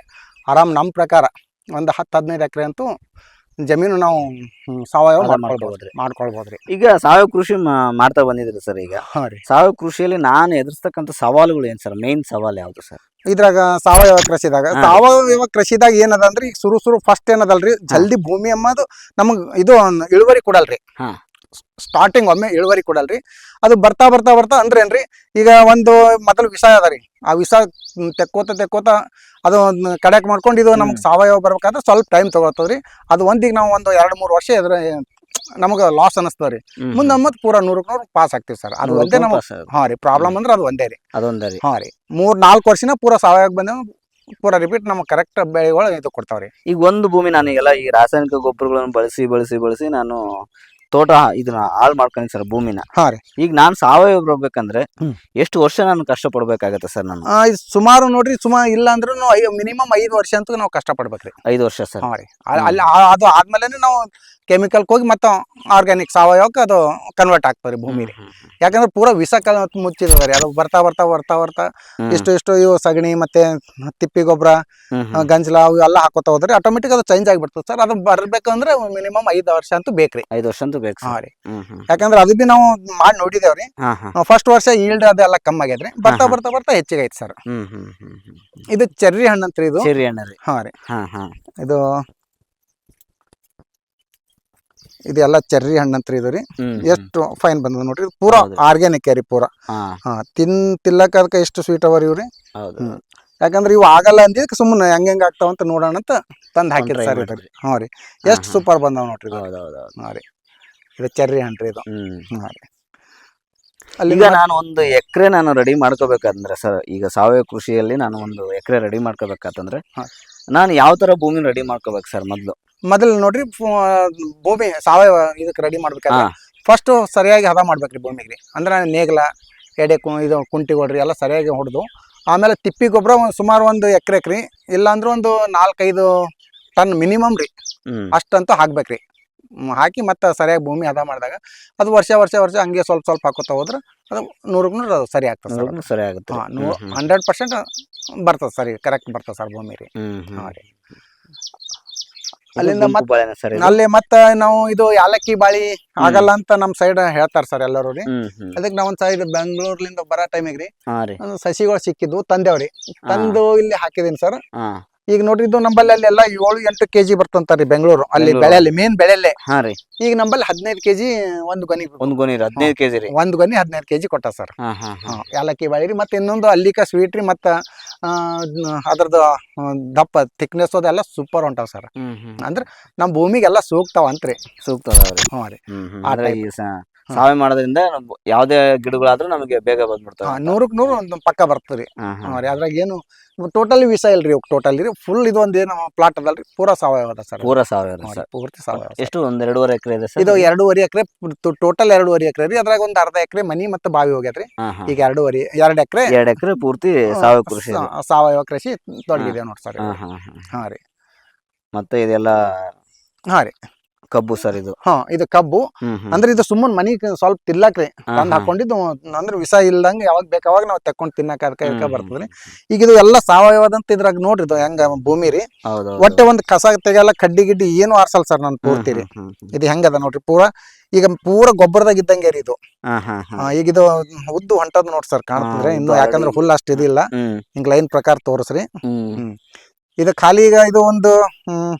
Speaker 1: ಆರಾಮ್ ನಮ್ಮ ಪ್ರಕಾರ ಒಂದು ಹತ್ತು ಹದಿನೈದು ಎಕರೆ ಅಂತೂ ಜಮೀನು ನಾವು ಸಾವಯವ ಮಾಡ್ಕೊಳ್ಬೋದು. ಮಾಡ್ಕೊಳ್ಬೋದ್ರಿ.
Speaker 2: ಈಗ ಸಾವಯವ ಕೃಷಿ ಮಾಡ್ತಾ ಬಂದಿದ್ರಿ ಸರ್ ಈಗ.
Speaker 1: ಹಾಂ ರೀ.
Speaker 2: ಸಾವಯವ ಕೃಷಿಯಲ್ಲಿ ನಾನು ಎದುರಿಸ್ತಕ್ಕಂಥ ಸವಾಲುಗಳು ಏನ್ ಸರ್? ಮೇನ್ ಸವಾಲು ಯಾವುದು ಸರ್?
Speaker 1: ಇದ್ರಾಗ ಸಾವಯವ ಕೃಷಿದಾಗ ಸಾವಯವ ಕೃಷಿದಾಗ ಏನದ ಅಂದ್ರೆ ಈಗ ಸುರು ಸುರು ಫಸ್ಟ್ ಏನದಲ್ರಿ? ಜಲ್ದಿ ಭೂಮಿ ಅನ್ನೋದು ನಮಗ್ ಇದು ಇಳುವರಿ ಕೊಡಲ್ರಿ.
Speaker 2: ಹಾ.
Speaker 1: ಸ್ಟಾರ್ಟಿಂಗ್ ಒಮ್ಮೆ ಇಳುವರಿ ಕೊಡಲ್ರಿ. ಅದು ಬರ್ತಾ ಬರ್ತಾ ಬರ್ತಾ ಅಂದ್ರೆ ಏನ್ರಿ ಈಗ ಒಂದು ಮೊದಲು ವಿಷ ಅದ ರೀ. ಆ ವಿಷ ತೆಕ್ಕೋತ ತೆಕ್ಕೋತ ಅದು ಕಡೆಕ್ಟ್ ಮಾಡ್ಕೊಂಡು ಇದು ನಮ್ಗೆ ಸಾವಯವ ಬರ್ಬೇಕಾದ್ರೆ ಸ್ವಲ್ಪ ಟೈಮ್ ತಗೋತದ್ರಿ ಅದು ಒಂದಿಗೆ ನಾವು ಒಂದು ಎರಡು ಮೂರು ವರ್ಷ ಇದ್ರ ನಮಗೆ ಲಾಸ್ ಅನಿಸ್ತದ ರೀ. ಮುಂದೆ ಮತ್ತೆ ಪೂರಾ ನೂರಕ್ಕೆ ನೂರು ಪಾಸ್ ಆಗ್ತೀವಿ ಸರ್. ಅದು ಒಂದೇ ನಮಗೆ ಹಾಂ ರೀ ಪ್ರಾಬ್ಲಮ್ ಅಂದ್ರೆ ಅದು ಒಂದೇ ರೀ.
Speaker 2: ಅದೊಂದೇ ರೀ.
Speaker 1: ಹಾಂ ರೀ ಮೂರ್ ನಾಲ್ಕು ವರ್ಷನ ಪೂರ ಸಾವಯವ ಬಂದ ಪೂರ ರಿಪೀಟ್ ನಮಗೆ ಕರೆಕ್ಟ್ ಬೆಳೆಗಳು ಇದು ಕೊಡ್ತಾವ್ರಿ
Speaker 2: ಈಗ ಒಂದು ಭೂಮಿ ನಾನೀಗೆಲ್ಲ ಈ ರಾಸಾಯನಿಕ ಗೊಬ್ಬರಗಳನ್ನು ಬಳಸಿ ಬಳಸಿ ಬಳಸಿ ನಾನು ತೋಟ ಇದನ್ನ ಹಾಳು ಮಾಡ್ಕೊಂಡಿ ಸರ್ ಭೂಮಿನ.
Speaker 1: ಹಾ ರೀ.
Speaker 2: ಈಗ ನಾನು ಸಾವಯವ ಬರ್ಬೇಕಂದ್ರೆ ಎಷ್ಟು ವರ್ಷ ನಾನು ಕಷ್ಟ ಪಡ್ಬೇಕಾಗತ್ತೆ ಸರ್ ನಾನು?
Speaker 1: ಆ, ಇದು ಸುಮಾರು ನೋಡ್ರಿ ಸುಮಾರು ಇಲ್ಲ ಅಂದ್ರೂ ಮಿನಿಮಮ್ ಐದು ವರ್ಷ ಅಂತೂ ನಾವು ಕಷ್ಟ ಪಡ್ಬೇಕ್ರಿ
Speaker 2: ಐದು ವರ್ಷ ಸರ್.
Speaker 1: ಹಾಂ ರೀ. ಅ- ಅಲ್ಲಿ ಆ- ಅದು ಆದ್ಮೇಲೆ ನಾವು ಕೆಮಿಕಲ್ ಹೋಗಿ ಮತ್ತೆ ಆರ್ಗ್ಯಾನಿಕ್ ಸಾವಯವಕ್ಕೆ ಅದು ಕನ್ವರ್ಟ್ ಆಗ್ತದೆ ಭೂಮಿ ರೀ ಯಾಕಂದ್ರೆ ಪೂರಾ ವಿಷ ಕಲ್ ಮುಚ್ಚಿದ್ರೆ ಅದು ಬರ್ತಾ ಬರ್ತಾ ಬರ್ತಾ ಬರ್ತಾ ಇಷ್ಟು ಇಷ್ಟು ಇವು ಸಗಣಿ ಮತ್ತೆ ತಿಪ್ಪಿ ಗೊಬ್ಬರ ಗಂಜಲ ಅವು ಎಲ್ಲ ಹಾಕೋತಾ ಹೋದ್ರೆ ಆಟೋಮೆಟಿಕ್ ಅದು ಚೇಂಜ್ ಆಗಿಬಿಡ್ತದೆ ಸರ್. ಅದು ಬರ್ಬೇಕಂದ್ರೆ ಮಿನಿಮಮ್ ಐದು ವರ್ಷ ಅಂತೂ ಬೇಕ್ರಿ
Speaker 2: ಐದು ವರ್ಷ ಅಂತೂ ಬೇಕು
Speaker 1: ಹಾ ರೀ. ಯಾಕಂದ್ರೆ ಅದು ಬಿ ನಾವು ಮಾಡಿ ನೋಡಿದೇವ್ರಿ ಫಸ್ಟ್ ವರ್ಷ ಈಲ್ಡ್ ಅದೆಲ್ಲ ಕಮ್ಮಿ ಆಗ್ಯದ್ರಿ ಬರ್ತಾ. ಬರ್ತಾ ಬರ್ತಾ ಹೆಚ್ಚಿಗೆ ಐತಿ ಸರ್. ಇದು ಚೆರ್ರಿ ಹಣ್ಣು ಇದು.
Speaker 2: ಚೆರ್ರಿ ಹಣ್ಣು ರೀ.
Speaker 1: ಹಾ ರೀ.
Speaker 2: ಹಾ ಹಾ.
Speaker 1: ಇದು ಇದು ಎಲ್ಲ ಚೆರ್ರಿ ಹಣ್ಣು ಅಂತ್ರಿ ಇದು ರೀ. ಎಷ್ಟು ಫೈನ್ ಬಂದದ ನೋಡ್ರಿ. ಇದು ಪೂರಾ. ಆರ್ಗ್ಯಾನಿಕ್ ರೀ ಪೂರಾ.
Speaker 2: ಹಾ.
Speaker 1: ತಿನ್ ತಿಲ್ಲಕ ಅದಕ್ಕೆ ಎಷ್ಟು ಸ್ವೀಟ್ ಅವ ರೀ ಇವ್ರಿ. ಯಾಕಂದ್ರೆ ಇವು ಆಗಲ್ಲ ಅಂದಿದ್ದಕ್ಕೆ ಸುಮ್ಮನೆ ಹೆಂಗ್ ಹೆಂಗ್ ಆಗ್ತಾವ ಅಂತ ನೋಡೋಣ ಅಂತ ತಂದ್
Speaker 2: ಹಾಕಿದ್ರೆ
Speaker 1: ಸರ್ ಇದು. ಹಾ ರೀ. ಎಷ್ಟು ಸೂಪರ್ ಬಂದಾವ ನೋಡ್ರಿ ಹಾ ರೀ. ಇದು ಚೆರ್ರಿ ಹಣ್ಣು ರೀ ಇದು. ಹಾ ರೀ. ಅಲ್ಲಿಂದ
Speaker 2: ಈಗ ನಾನು ಒಂದು ಎಕರೆ ನಾನು ರೆಡಿ ಮಾಡ್ಕೋಬೇಕಂದ್ರೆ ಸರ್ ಈಗ ಸಾವಯವ ಕೃಷಿಯಲ್ಲಿ ನಾನು ಒಂದು ಎಕರೆ ರೆಡಿ ಮಾಡ್ಕೋಬೇಕಂತಂದ್ರೆ. ನಾನು ಯಾವ ತರ ಭೂಮಿ ರೆಡಿ ಮಾಡ್ಕೋಬೇಕು ಸರ್ ಮೊದಲು?
Speaker 1: ಮೊದಲು ನೋಡ್ರಿ ಭೂಮಿ ಸಾವಯವ ಇದಕ್ಕೆ ರೆಡಿ ಮಾಡ್ಬೇಕಾದ್ರೆ
Speaker 2: ಹಾ.
Speaker 1: ಫಸ್ಟ್ ಸರಿಯಾಗಿ ಹದ ಮಾಡ್ಬೇಕ್ರಿ ಭೂಮಿಗೆ ರೀ. ಅಂದ್ರೆ ನೇಗ್ಲ ಎಡೆ ಕು ಇದು ಕುಂಟಿಗೊಡ್ರಿ ಎಲ್ಲ ಸರಿಯಾಗಿ ಹೊಡೆದು ಆಮೇಲೆ ತಿಪ್ಪಿ ಗೊಬ್ಬರ ಸುಮಾರು ಒಂದು ಎಕರೆಕ್ ರೀ. ಇಲ್ಲಾಂದ್ರೆ ಒಂದು ನಾಲ್ಕೈದು ಟನ್ ಮಿನಿಮಮ್ ರೀ. ಅಷ್ಟಂತೂ ಹಾಕ್ಬೇಕ್ರಿ ಹಾಕಿ ಮತ್ತೆ ಸರಿಯಾಗಿ ಭೂಮಿ ಹದ ಮಾಡಿದಾಗ ಅದು ವರ್ಷ ವರ್ಷ ವರ್ಷ ಹಂಗೆ ಸ್ವಲ್ಪ ಸ್ವಲ್ಪ ಹಾಕೋತಾ ಹೋದ್ರೆ ಅದು ನೂರಕ್ಕೆ ನೂರು ಅದು ಸರಿ ಆಗ್ತದೆ ಸರ್
Speaker 2: ಆಗುತ್ತೆ.
Speaker 1: ಹಂಡ್ರೆಡ್ ಪರ್ಸೆಂಟ್ ಬರ್ತದೆ ಸರಿ ಕರೆಕ್ಟ್ ಬರ್ತದೆ ಸರ್ ಭೂಮಿ ರೀ. ಹಾಂ ರೀ. ಅಲ್ಲಿಂದ ಮತ್ತೆ
Speaker 2: ಸರ್?
Speaker 1: ಅಲ್ಲಿ ಮತ್ತೆ ನಾವು ಇದು ಯಾಲಕ್ಕಿ ಬಾಳಿ ಆಗಲ್ಲ ಅಂತ ನಮ್ಮ ಸೈಡ್ ಹೇಳ್ತಾರೆ ಸರ್ ಎಲ್ಲರೂ ರೀ. ಅದಕ್ಕೆ ನಾವು ಒಂದು ಸೈಡ್ ಬೆಂಗಳೂರ್ಲಿಂದ ಬರೋ ಟೈಮಿಗೆ ರೀ ಸಸಿಗಳು ಸಿಕ್ಕಿದ್ವು ತಂದೇವ್ರಿ. ತಂದು ಇಲ್ಲಿ ಹಾಕಿದೀನಿ ಸರ್. ಈಗ ನೋಡಿದ್ದು ನಂಬಲ್ಲಿ ಅಲ್ಲಿ ಎಲ್ಲ ಏಳು ಎಂಟು ಕೆಜಿ ಬರ್ತಂತಾರಿ ಬೆಂಗಳೂರು. ಅಲ್ಲಿ
Speaker 2: ಬೆಂಗಳೂರು.
Speaker 1: ಬೆಳೆಯಲ್ಲಿ ಮೇನ್ ಬೆಳೆಯಲ್ಲೇ.
Speaker 2: ಹಾ ರೀ.
Speaker 1: ಈಗ ನಂಬಲ್ಲಿ ಹದಿನೈದು ಕೆಜಿ ಒಂದು ಗೊನಿ
Speaker 2: ಒಂದ್ ಗೊನಿ ಹದಿನೈದು ಕೆಜಿ ರೀ.
Speaker 1: ಒಂದು ಗೊನಿ ಹದಿನೈದು ಕೆಜಿ ಕೊಟ್ಟ ಸರ್.
Speaker 2: ಹಾ ಹಾ ಹಾ.
Speaker 1: ಯಾಲಕ್ಕಿ ಬಾಳಿ ರೀ ಮತ್ತೆ ಇನ್ನೊಂದು ಅಲ್ಲಿಕ ಸ್ವೀಟ್ ರೀ ಮತ್ತು ಅದ್ರದ್ದು ಆ, ದಪ್ಪ ಥಿಕ್ನೆಸ್ ಅದೆಲ್ಲ ಸೂಪರ್ ಹೊಂಟಾವ್ ಸರ್.
Speaker 2: ಹ್ಮ್ ಹ್ಮ್.
Speaker 1: ಅಂದ್ರೆ ನಮ್ಮ ಭೂಮಿಗೆಲ್ಲ ಸೂಕ್ತಾವ ಅಂತ್ರಿ
Speaker 2: ಸೂಕ್ತ ಅದಾವ್ರಿ
Speaker 1: ಹ್ಞೂ ರೀ.
Speaker 2: ಹ್ಮ್ ಹ್ಮ್.
Speaker 1: ಆ
Speaker 2: ಅಂದ್ರೆ ಈ ಸ- ಸಾವಯವ ಮಾಡೋದ್ರಿಂದ ಯಾವ್ದೇ ಗಿಡಗಳಾದ್ರೂ ನಮಗೆ ಬೇಗ ಬಂದ್ಬಿಡ್ತಾವೆ
Speaker 1: ನೂರಕ್ ನೂರು ಒಂದು ಪಕ್ಕ ಬರ್ತದೆ ರೀ ಅದ್ರಾಗ ಏನು ಟೋಟಲಿ ವಿಷ ಇಲ್ರಿ ಟೋಟಲಿ ರೀ ಫುಲ್ ಇದು ಒಂದ್ ಏನು ಪ್ಲಾಟ್ ಅದಲ್ರಿ ಪೂರಾ ಸಾವಯವ ಅದ ಸರ್.
Speaker 2: ಪೂರ ಸಾವಯವ ಸರ್.
Speaker 1: ಪೂರ್ತಿ ಸಾವಯವ
Speaker 2: ಎಷ್ಟು ಒಂದ್ ಎರಡೂವರೆ ಎಕರೆ ಇದೆ ಸರ್?
Speaker 1: ಇದು ಎರಡೂವರೆ ಎಕರೆ ಟೋಟಲ್ ಎರಡೂವರೆ ಎಕರೆ ರೀ ಅದ್ರಾಗ ಒಂದು ಅರ್ಧ ಎಕರೆ ಮನಿ ಮತ್ತೆ ಬಾವಿ ಹೋಗ್ಯದ್ರಿ. ಈಗ ಎರಡೂವರೆ ಎರಡ್ ಎಕರೆ
Speaker 2: ಎರಡ್ ಎಕರೆ ಪೂರ್ತಿ ಸಾವಯವ ಕೃಷಿ
Speaker 1: ಸಾವಯವ ಕೃಷಿ ತೊಡಗಿದೆ ನೋಡಿ ಸರ್
Speaker 2: ಹಾ
Speaker 1: ರೀ.
Speaker 2: ಮತ್ತೆ ಇದೆಲ್ಲ
Speaker 1: ಹಾ ರೀ.
Speaker 2: ಕಬ್ಬು ಸರ್ ಇದು.
Speaker 1: ಹಾ ಇದು ಕಬ್ಬು. ಅಂದ್ರೆ ಇದು ಸುಮ್ಮನೆ ಮನಿ ಸ್ವಲ್ಪ ತಿಲ್ಲಕ್ರಿ
Speaker 2: ಹಾ,
Speaker 1: ತಂದ್. ಹಾಕೊಂಡಿದ್ದು ಅಂದ್ರೆ ವಿಷ ಇಲ್ದಂಗ ಯಾವಾಗ ಬೇಕಾವಾಗ ನಾವು ತಕೊಂಡ್ ತಿನ್ನಕ ಅದಕ್ಕೆ ಇದಕ್ಕೆ ಬರ್ತದ್ರಿ. ಈಗ ಇದು ಎಲ್ಲ ಸಾವಯವದಂತ ಇದ್ರಾಗ ನೋಡ್ರಿ ಇದು ಹೆಂಗ ಭೂಮಿ ರೀ. ಒಟ್ಟೆ ಒಂದು ಕಸ ತೆಗೆಲ್ಲ ಕಡ್ಡಿ ಗಿಡ್ಡಿ ಏನು ಆರ್ಸಲ್ ಸರ್ ನಾನು ಪೂರ್ತಿ ರೀ. ಇದು ಹೆಂಗದ ನೋಡ್ರಿ ಪೂರಾ ಈಗ ಪೂರ ಗೊಬ್ಬರದಾಗ ಇದ್ದಂಗೆ ರೀ ಇದು. ಈಗ ಇದು ಉದ್ದು ಹೊಂಟದ್ ನೋಡ್ರಿ ಸರ್ ಕಾಣ್ತದ್ರಿ. ಇನ್ನು ಯಾಕಂದ್ರೆ
Speaker 2: ಹುಲ್ಲು
Speaker 1: ಹುಲ್ ಅಷ್ಟು ಇದಿಲ್ಲ ಹಿಂಗ್ ಲೈನ್ ಪ್ರಕಾರ ತೋರಿಸ್ರಿ.
Speaker 2: ಹ್ಮ್.
Speaker 1: ಇದು ಖಾಲಿ ಈಗ ಇದು ಒಂದು ಹ್ಮ್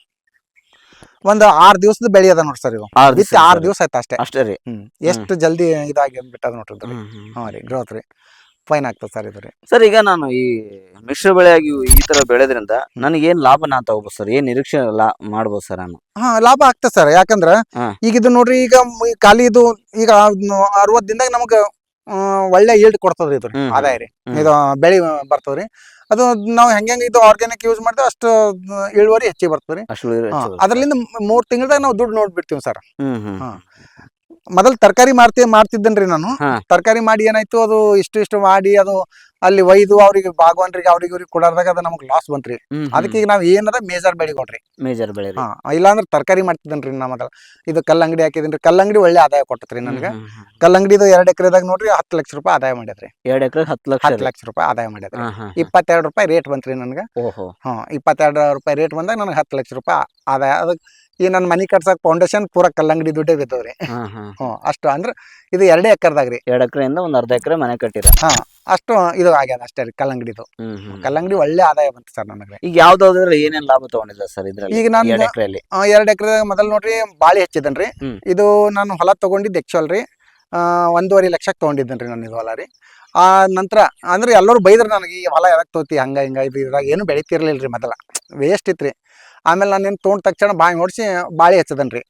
Speaker 1: ಒಂದು ಆರ್ ದಿವಸದ ಬೆಳಿ ಅದ ನೋಡ್ರಿ ಸರ್ ಇದು
Speaker 2: ಆರ್
Speaker 1: ಬಿತ್ತಿ
Speaker 2: ದಿವ್ಸ
Speaker 1: ಆರ್. ದಿವಸ ಆಯ್ತು ಅಷ್ಟೇ.
Speaker 2: ಅಷ್ಟೇ ರೀ.
Speaker 1: ಹ್ಮ್. ಎಷ್ಟು ಜಲ್ದಿ ಇದಾಗಿ ಬಿಟ್ಟದ ನೋಡ್ರಿ ಇದು. ರೀ. ಹಾ ರೀ ಗ್ರೋತ್ ರೀ. ಫೈನ್ ಆಗ್ತದೆ ಸರ್ ಇದ್ರಿ ರೀ.
Speaker 2: ಸರ್ ಈಗ ನಾನು ಈ ಮಿಶ್ರ ಬೆಳೆಯಾಗಿ ಈ ತರ ಬೆಳೆದ್ರಿಂದ ನನಗೆ ಏನ್ ಲಾಭ ನಾ ತಗೋಬಹುದು ಸರ್ ಏನ್ ನಿರೀಕ್ಷೆ ಲಾ ಮಾಡ್ಬೋದು ಸರ್ ನಾನು?
Speaker 1: ಹಾ ಲಾಭ ಆಗ್ತದೆ ಸರ್ ಯಾಕಂದ್ರ
Speaker 2: ಹಾ.
Speaker 1: ಈಗ ಇದು ನೋಡ್ರಿ ಈಗ ಮ್- ಖಾಲಿ ಇದು ಈಗ ಅರವತ್ ದಿನದಾಗ ನಮಗ ಆ, ಒಳ್ಳೆ ಈಲ್ಡ್ ಕೊಡ್ತದ್ರಿ ಇದು
Speaker 2: ಹ್ಮ್,
Speaker 1: ಆದಾಯ ರೀ.
Speaker 2: ಹ್ಮ್.
Speaker 1: ಇದು ಬೆಳಿ ಬರ್ತದ್ರಿ ಅದು ನಾವು ಹೆಂಗೆ ಇದು ಆರ್ಗ್ಯಾನಿಕ್ ಯೂಸ್ ಮಾಡಿದ್ರೆ ಅಷ್ಟು ಇಳುವರಿ ಹೆಚ್ಚಿಗೆ ಬರ್ತದೆ
Speaker 2: ರೀ.
Speaker 1: ಅದ್ರಲ್ಲಿಂದ ಮೂರ್ ತಿಂಗಳದಾಗ ನಾವು ದುಡ್ಡು ನೋಡ್ಬಿಡ್ತೀವಿ ಸರ್. ಮೊದಲ್ ತರಕಾರಿ ಮಾಡ್ತಿ ಮಾಡ್ತಿದ್ದನ್ರಿ ನಾನು.
Speaker 2: ಹಾ.
Speaker 1: ತರಕಾರಿ ಮಾಡಿ ಏನಾಯ್ತು ಅದು ಇಷ್ಟು ಇಷ್ಟು ಮಾಡಿ ಅದು ಅಲ್ಲಿ ಒಯ್ದು ಅವ್ರಿಗೆ ಭಾಗವನ್ರಿಗೆ ಅವ್ರಿಗೆ ಇವ್ರಿಗೆ ಕೊಡೋದಾಗ ಅದು ನಮಗ್ ಲಾಸ್ ಬಂತ್ರಿ. ಅದಕ್ಕೆ ಈಗ ನಾವ್ ಏನದ ಮೇಜರ್ ಬೆಳಿಕೊಡ್ರಿ
Speaker 2: ಮೇಜರ್ ಬೆಳೆ ರೀ
Speaker 1: ಹಾ ಇಲ್ಲಾಂದ್ರೆ ತರಕಾರಿ ಮಾಡ್ತಿದ್ದನ್ರಿ ನಾ ಮೊದಲ. ಇದು ಕಲ್ಲಂಗಡಿ ಹಾಕಿದನ್ರಿ. ಕಲ್ಲಂಗಡಿ ಒಳ್ಳೆ ಆದಾಯ ಕೊಟ್ಟತ್ರಿ ನನಗೆ. ಕಲ್ಲಂಗಡಿದು ಎರಡ್ ಎಕರೆದಾಗ ನೋಡ್ರಿ ಹತ್ತು ಲಕ್ಷ ರೂಪಾಯಿ ಆದಾಯ ಮಾಡಿದ್ರಿ
Speaker 2: ಎರಡ್ ಎಕರೆ ಹತ್ತು ಲಕ್ಷ
Speaker 1: ಹತ್ತು
Speaker 2: ರೀ.
Speaker 1: ಲಕ್ಷ ರೂಪಾಯಿ ಆದಾಯ ಮಾಡಿದ್ರಿ
Speaker 2: ಹಾ, ಹಾ, ಹಾ.
Speaker 1: ಇಪ್ಪತ್ತೆರಡು ರೂಪಾಯಿ ರೇಟ್ ಬಂತ್ರಿ ನನಗೆ.
Speaker 2: ಓಹೋ.
Speaker 1: ಹಾ ಇಪ್ಪತ್ತೆರಡು ರೂಪಾಯಿ ರೇಟ್ ಬಂದಾಗ ನನಗೆ ಹತ್ತು ಲಕ್ಷ ರೂಪಾಯಿ ಆದಾಯ. ಅದಕ್ಕೆ ಈ ನನ್ನ ಮನಿ ಕಟ್ಸಕ್ ಫೌಂಡೇಶನ್ ಪೂರ ಕಲ್ಲಂಗಡಿ ದುಡ್ಡೇ ಬಿದ್ದವ್ರಿ. ಹ್ಞೂ ಅಷ್ಟು ಅಂದ್ರೆ ಇದು ಎರಡೇ ಎಕರೆದಾಗ ರೀ
Speaker 2: ಎರಡ್ ಎಕರೆಯಿಂದ ಒಂದು ಅರ್ಧ ಎಕರೆ ಮನೆ ಕಟ್ಟಿರ.
Speaker 1: ಹಾ ಅಷ್ಟು ಇದು ಆಗ್ಯದ ಅಷ್ಟೇ ರೀ ಕಲ್ಲಂಗಡಿದು. ಕಲ್ಲಂಗಡಿ ಒಳ್ಳೆ ಆದಾಯ ಬಂತು ಸರ್ ನನಗೆ.
Speaker 2: ಈಗ ಯಾವ್ದಾವ್ದ್ರಲ್ಲಿ ಏನೇನ್ ಲಾಭ ತಗೊಂಡಿಲ್ಲ ಸರ್ ಇದ್ರಲ್ಲಿ?
Speaker 1: ಈಗ ನಾನು
Speaker 2: ಎರಡ್ ಎಕರೆಯಲ್ಲಿ.
Speaker 1: ಎರಡು ಎಕರೆ ಮೊದಲು ನೋಡ್ರಿ ಬಾಳಿ ಹಚ್ಚಿದನ್ರಿ. ಇದು ನಾನು ಹೊಲ ತಗೊಂಡಿದ್ದು ಆಕ್ಚುಲ್ ರೀ. ಆ, ಒಂದೂವರೆ ಲಕ್ಷಕ್ಕೆ ತಗೊಂಡಿದ್ದೇನೆ ನಾನು ಇದು ಹೊಲ ರೀ. ಆ ನಂತರ ಅಂದ್ರೆ ಎಲ್ಲರೂ ಬೈದ್ರು ನನಗೆ ಈ ಹೊಲ ಯಾಕೆ ತೋತಿ? ಹಂಗ ಹಿಂಗ ಇದು ಇದ್ರಾಗ ಏನು ಬೆಳಿತಿರ್ಲಿಲ್ಲ ರೀ ಮೊದಲ. ವೇಸ್ಟ್ ಇತ್ರಿ. ಆಮೇಲೆ ನಾನು ಏನು ತೊಗೊಂಡ ತಕ್ಷಣ ಬಾವಿ ಬಾಳೆ ಬಾಳಿ ಹಚ್ಚದನ್ರಿ.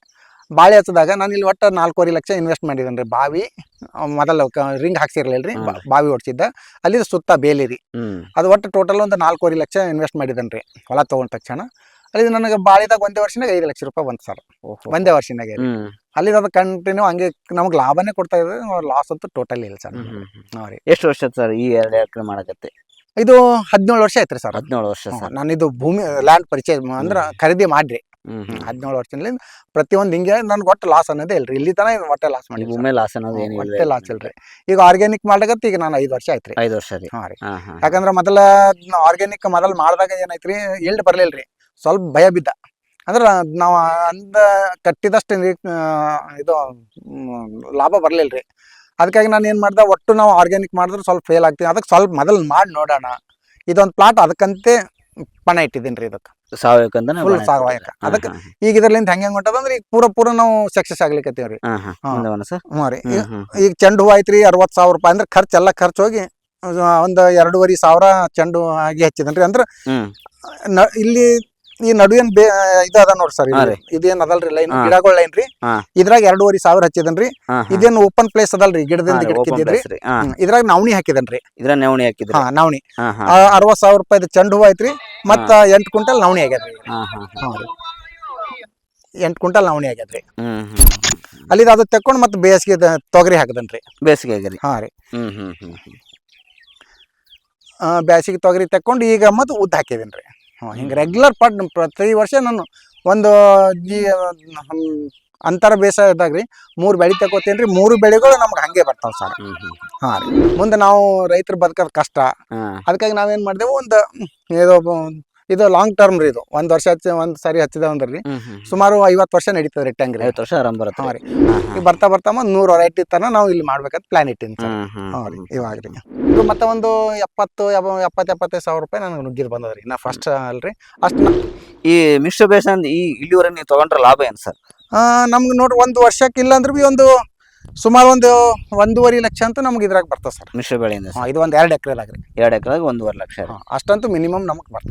Speaker 1: ಬಾಳಿ ಹಚ್ಚಿದಾಗ ನಾನು ಇಲ್ಲಿ ಒಟ್ಟು ನಾಲ್ಕೂವರೆ ಲಕ್ಷ ಇನ್ವೆಸ್ಟ್ ಮಾಡಿದ್ದೇನೆ ರೀ ಬಾವಿ. ಮೊದಲು ರಿಂಗ್ ಹಾಕ್ಸಿರ್ಲಿಲ್ಲ ರೀ ಬಾವಿ ಹೊಡ್ಸಿದ್ದ ಅಲ್ಲಿ ಸುತ್ತ ಬೇಲಿ ರೀ ಅದು ಒಟ್ಟು ಟೋಟಲ್ ಒಂದು ನಾಲ್ಕೂವರೆ ಲಕ್ಷ ಇನ್ವೆಸ್ಟ್ ಮಾಡಿದ್ದೇನೆ ರೀ ಹೊಲ ತೊಗೊಂಡ ತಕ್ಷಣ. ಅಲ್ಲಿ ನನಗೆ ಬಾಳಿದಾಗ ಒಂದೇ ವರ್ಷನಾಗ ಐದು ಲಕ್ಷ ರೂಪಾಯಿ ಬಂತು ಸರ್. ಒಂದೇ ವರ್ಷನಾಗೆ ರೀ. ಅಲ್ಲಿ ಅದು ಕಂಟಿನ್ಯೂ ಹಂಗೆ ನಮ್ಗೆ ಲಾಭನೇ ಕೊಡ್ತಾ ಇದೆ ಲಾಸ್ ಅಂತೂ ಟೋಟಲ್ ಇಲ್ಲ ಸರ್. ರೀ.
Speaker 2: ಎಷ್ಟು ವರ್ಷ ಸರ್ ಈ ಎರಡು ಎಕರೆ ಮಾಡಕತ್ತೆ?
Speaker 1: ಇದು ಹದಿನೇಳು ವರ್ಷ ಐತ್ರಿ ರೀ ಸರ್.
Speaker 2: ಹದಿನೇಳು ವರ್ಷ ಸರ್.
Speaker 1: ನಾನು ಇದು ಭೂಮಿ ಲ್ಯಾಂಡ್ ಪರಿಚಯ ಅಂದ್ರೆ ಖರೀದಿ ಮಾಡ್ರಿ. ಹದಿನೇಳು ವರ್ಷದಿಂದ ಪ್ರತಿಯೊಂದು ಹಿಂಗೆ ನನ್ಗೆ ಒಟ್ಟು ಲಾಸ್ ಅನ್ನೋದೇ ಇಲ್ರಿ. ಇಲ್ಲಿ ತನ ಒಟ್ಟೆ ಲಾಸ್ ಮಾಡಿ
Speaker 2: ಭೂಮಿ ಲಾಸ್ ಅನ್ನೋದು ಏನು
Speaker 1: ಒಟ್ಟೆ ಲಾಸ್ ಇಲ್ರಿ. ಈಗ ಆರ್ಗ್ಯಾನಿಕ್ ಮಾಡ್ಲಾಗತ್ತ ಈಗ ನಾನು ಐದು ವರ್ಷ ಆಯ್ತ್ರಿ.
Speaker 2: ಐದು ವರ್ಷ ರೀ.
Speaker 1: ಹಾ ರೀ. ಯಾಕಂದ್ರೆ ಮೊದಲ ಆರ್ಗ್ಯಾನಿಕ್ ಮೊದಲು ಮಾಡಿದಾಗ ಏನೈತ್ರಿ ಎಲ್ಡ್ ಬರ್ಲಿಲ್ರಿ. ಸ್ವಲ್ಪ ಭಯ ಬಿದ್ದ. ಅಂದ್ರೆ ನಾವು ಅಂದ ಕಟ್ಟಿದಷ್ಟು ಇದು ಲಾಭ ಬರ್ಲಿಲ್ರಿ. ಅದಕ್ಕಾಗಿ ನಾನು ಏನು ಮಾಡ್ದೆ ಒಟ್ಟು ನಾವು ಆರ್ಗ್ಯಾನಿಕ್ ಮಾಡಿದ್ರೆ ಸ್ವಲ್ಪ ಫೇಲ್ ಆಗ್ತೀವಿ ಅದಕ್ಕೆ ಸ್ವಲ್ಪ ಮೊದಲು ಮಾಡಿ ನೋಡೋಣ. ಇದೊಂದು ಪ್ಲಾಟ್ ಅದಕ್ಕಂತೆ ಪಣ ಇಟ್ಟಿದ್ದೀನಿ ರೀ ಇದಕ್ಕೆ.
Speaker 2: ಸಾವಯವಕ್ಕಂತ
Speaker 1: ಫುಲ್ ಸಾವಯವ. ಅದಕ್ಕೆ ಈಗ ಇದರಲ್ಲಿಂದ ಹೆಂಗೆ ಹೆಂಗೆ ಹೊಂಟದಂದ್ರೆ ಈಗ ಪೂರ ಪೂರ ನಾವು ಸಕ್ಸಸ್ ಆಗ್ಲಿಕ್ಕತ್ತೀವಿ ರೀ. ಹ್ಞೂ ರೀ. ಈಗ ಚೆಂಡು ಹೂ ಹೂವು ಐತ್ರಿ ಅರವತ್ತು ಸಾವಿರ ರೂಪಾಯಿ ಅಂದ್ರೆ ಖರ್ಚು ಎಲ್ಲ ಖರ್ಚು ಹೋಗಿ ಒಂದು ಎರಡೂವರೆ ಸಾವಿರ ಚೆಂಡು ಆಗಿ ಹಚ್ಚಿದನ್ರಿ. ಅಂದ್ರೆ ಇಲ್ಲಿ ಈ ನಡುವೇನ್ ಬೇ ಇದಾದ ಅದ ನೋಡ್ರಿ ಸರ್ ಇದೇನ್ ಅದಲ್ರಿ ಲೈನ್. ಗಿಡಗಳ ಲೈನ್ ರೀ. ಇದ್ರಾಗ ಎರಡೂವರೆ ಸಾವಿರ ಹಚ್ಚಿದನ್ರಿ. ಇದೇನು ಓಪನ್ ಪ್ಲೇಸ್ ಅದಲ್ರಿ ಗಿಡದಿಂದ ಗಿಡಕ್ಕಿದ್ರಿ ಇದ್ರಾಗ ನವಣಿ ಹಾಕಿದನ್ರಿ.
Speaker 2: ಇದ್ರ ನವಣಿ ಹಾಕಿದ್ರಿ.
Speaker 1: ಹಾ ನವಣಿ. ಅರವತ್ ಸಾವಿರ ರೂಪಾಯಿದ ಚೆಂಡು ಹೂವು ಐತ್ರಿ ಮತ್ತ ಎಂಟ್ ಕ್ವಿಂಟಲ್ ನವಣಿ ಆಗ್ಯದ್ರಿ. ಎಂಟ್ ಕ್ವಿಂಟಲ್ ನವಣಿ ಆಗ್ಯದ್ರಿ. ಅಲ್ಲಿ ಅದು ತಕ್ಕೊಂಡು ಮತ್ತೆ ಬೇಸಿಗೆ ತೊಗರಿ ಹಾಕದನ್ರಿ.
Speaker 2: ಬೇಸಿಗೆ ಆಗ್ರಿ
Speaker 1: ಹಾ ರೀ.
Speaker 2: ಹ್ಮ್ ಹ್ಮ್ ಹ್ಮ್ ಹ್ಮ್.
Speaker 1: ಆ, ಬ್ಯಾಸಿಗೆ ತೊಗರಿ ತಕೊಂಡು ಈಗ ಮತ್ತೆ ಉದ್ದ ಹಾಕಿದೇನ್ರಿ. ರೀ ಹಿಂಗೆ ರೆಗ್ಯುಲರ್ ಪಡ್ ಪ್ರತಿ ವರ್ಷ ನಾನು ಒಂದು ಅಂತರ ಬೇಸಾಯ ಬೇಸಾಯದಾಗ ರೀ ಮೂರು ಬೆಳೆ ತಗೋತೀನಿ ರೀ ಮೂರು ಬೆಳೆಗಳು ನಮ್ಗೆ ಹಂಗೆ ಬರ್ತಾವೆ ಸರ್. ಹಾಂ ರೀ. ಮುಂದೆ ನಾವು ರೈತರು ಬದುಕೋದು ಕಷ್ಟ. ಅದಕ್ಕಾಗಿ ನಾವೇನು ಮಾಡಿದೆವು ಒಂದು ಇದು ಇದು ಲಾಂಗ್ ಟರ್ಮ್ ರೀ ಇದು. ಒಂದ್ ವರ್ಷ ಹಚ್ಚಿ ಒಂದ್ ಸರಿ ಹಚ್ಚಿದೆ ಅಂದ್ರೆ ಸುಮಾರು ಐವತ್ತು ವರ್ಷ ನಡೀತದೆ ರೀ ಟೆಂಗ್ ರೀ.
Speaker 2: ಐವತ್ತು ವರ್ಷ ಆರಾಮ್ ಬರುತ್ತೆ.
Speaker 1: ಹಾಂ ರೀ. ಈಗ ಬರ್ತಾ ಬರ್ತಾ ಒಂದು ನೂರು ವೆರೈಟಿ ತನ ನಾವು ಇಲ್ಲಿ ಮಾಡ್ಬೇಕಂತ ಪ್ಲಾನ್ ಇಟ್ಟಿನಿ ಸರ್. ಹಾಂ ರೀ. ಇವಾಗ ರೀ. ಇದು ಮತ್ತೆ ಒಂದು ಎಪ್ಪತ್ತು ಎಪ್ಪ- ಎಪ್ಪತ್ತು ಎಪ್ಪತ್ತೈದು ಸಾವಿರ ರೂಪಾಯಿ ನನಗೆ ನುಗ್ಗಿದ್ ಬಂದದ್ರಿ ನಾ ಫಸ್ಟ್ ಅಲ್ರಿ. ಅಷ್ಟು
Speaker 2: ಈ ಮಿಶ್ರ ಬೇಸಾಯ ಈ ಇಲ್ಲಿವರೆಗೆ ನೀವು ತಗೊಂಡ್ರ ಲಾಭ ಏನು ಸರ್?
Speaker 1: ನಮ್ಗೆ ನೋಡ್ರಿ ಒಂದು ವರ್ಷಕ್ಕೆ ಇಲ್ಲ ಅಂದ್ರೆ ಬಿ ಒಂದು ಸುಮಾರು ಒಂದು ಒಂದೂವರೆ ಲಕ್ಷ ಅಂತ ನಮ್ಗೆ ಇದ್ರಾಗ ಬರ್ತದೆ ಸರ್.
Speaker 2: ಮಿಶ್ರ ಬೆಳೆಯಿಂದ
Speaker 1: ಇದು ಒಂದು ಎರಡು ಎಕರೆ ಲಾಗ್ರಿ
Speaker 2: ಎರಡು ಎಕರೆಗೆ ಒಂದೂವರೆ ಲಕ್ಷ
Speaker 1: ಅಷ್ಟಂತೂ ಮಿನಿಮಮ್ ನಮಗೆ ಬರ್ತದೆ.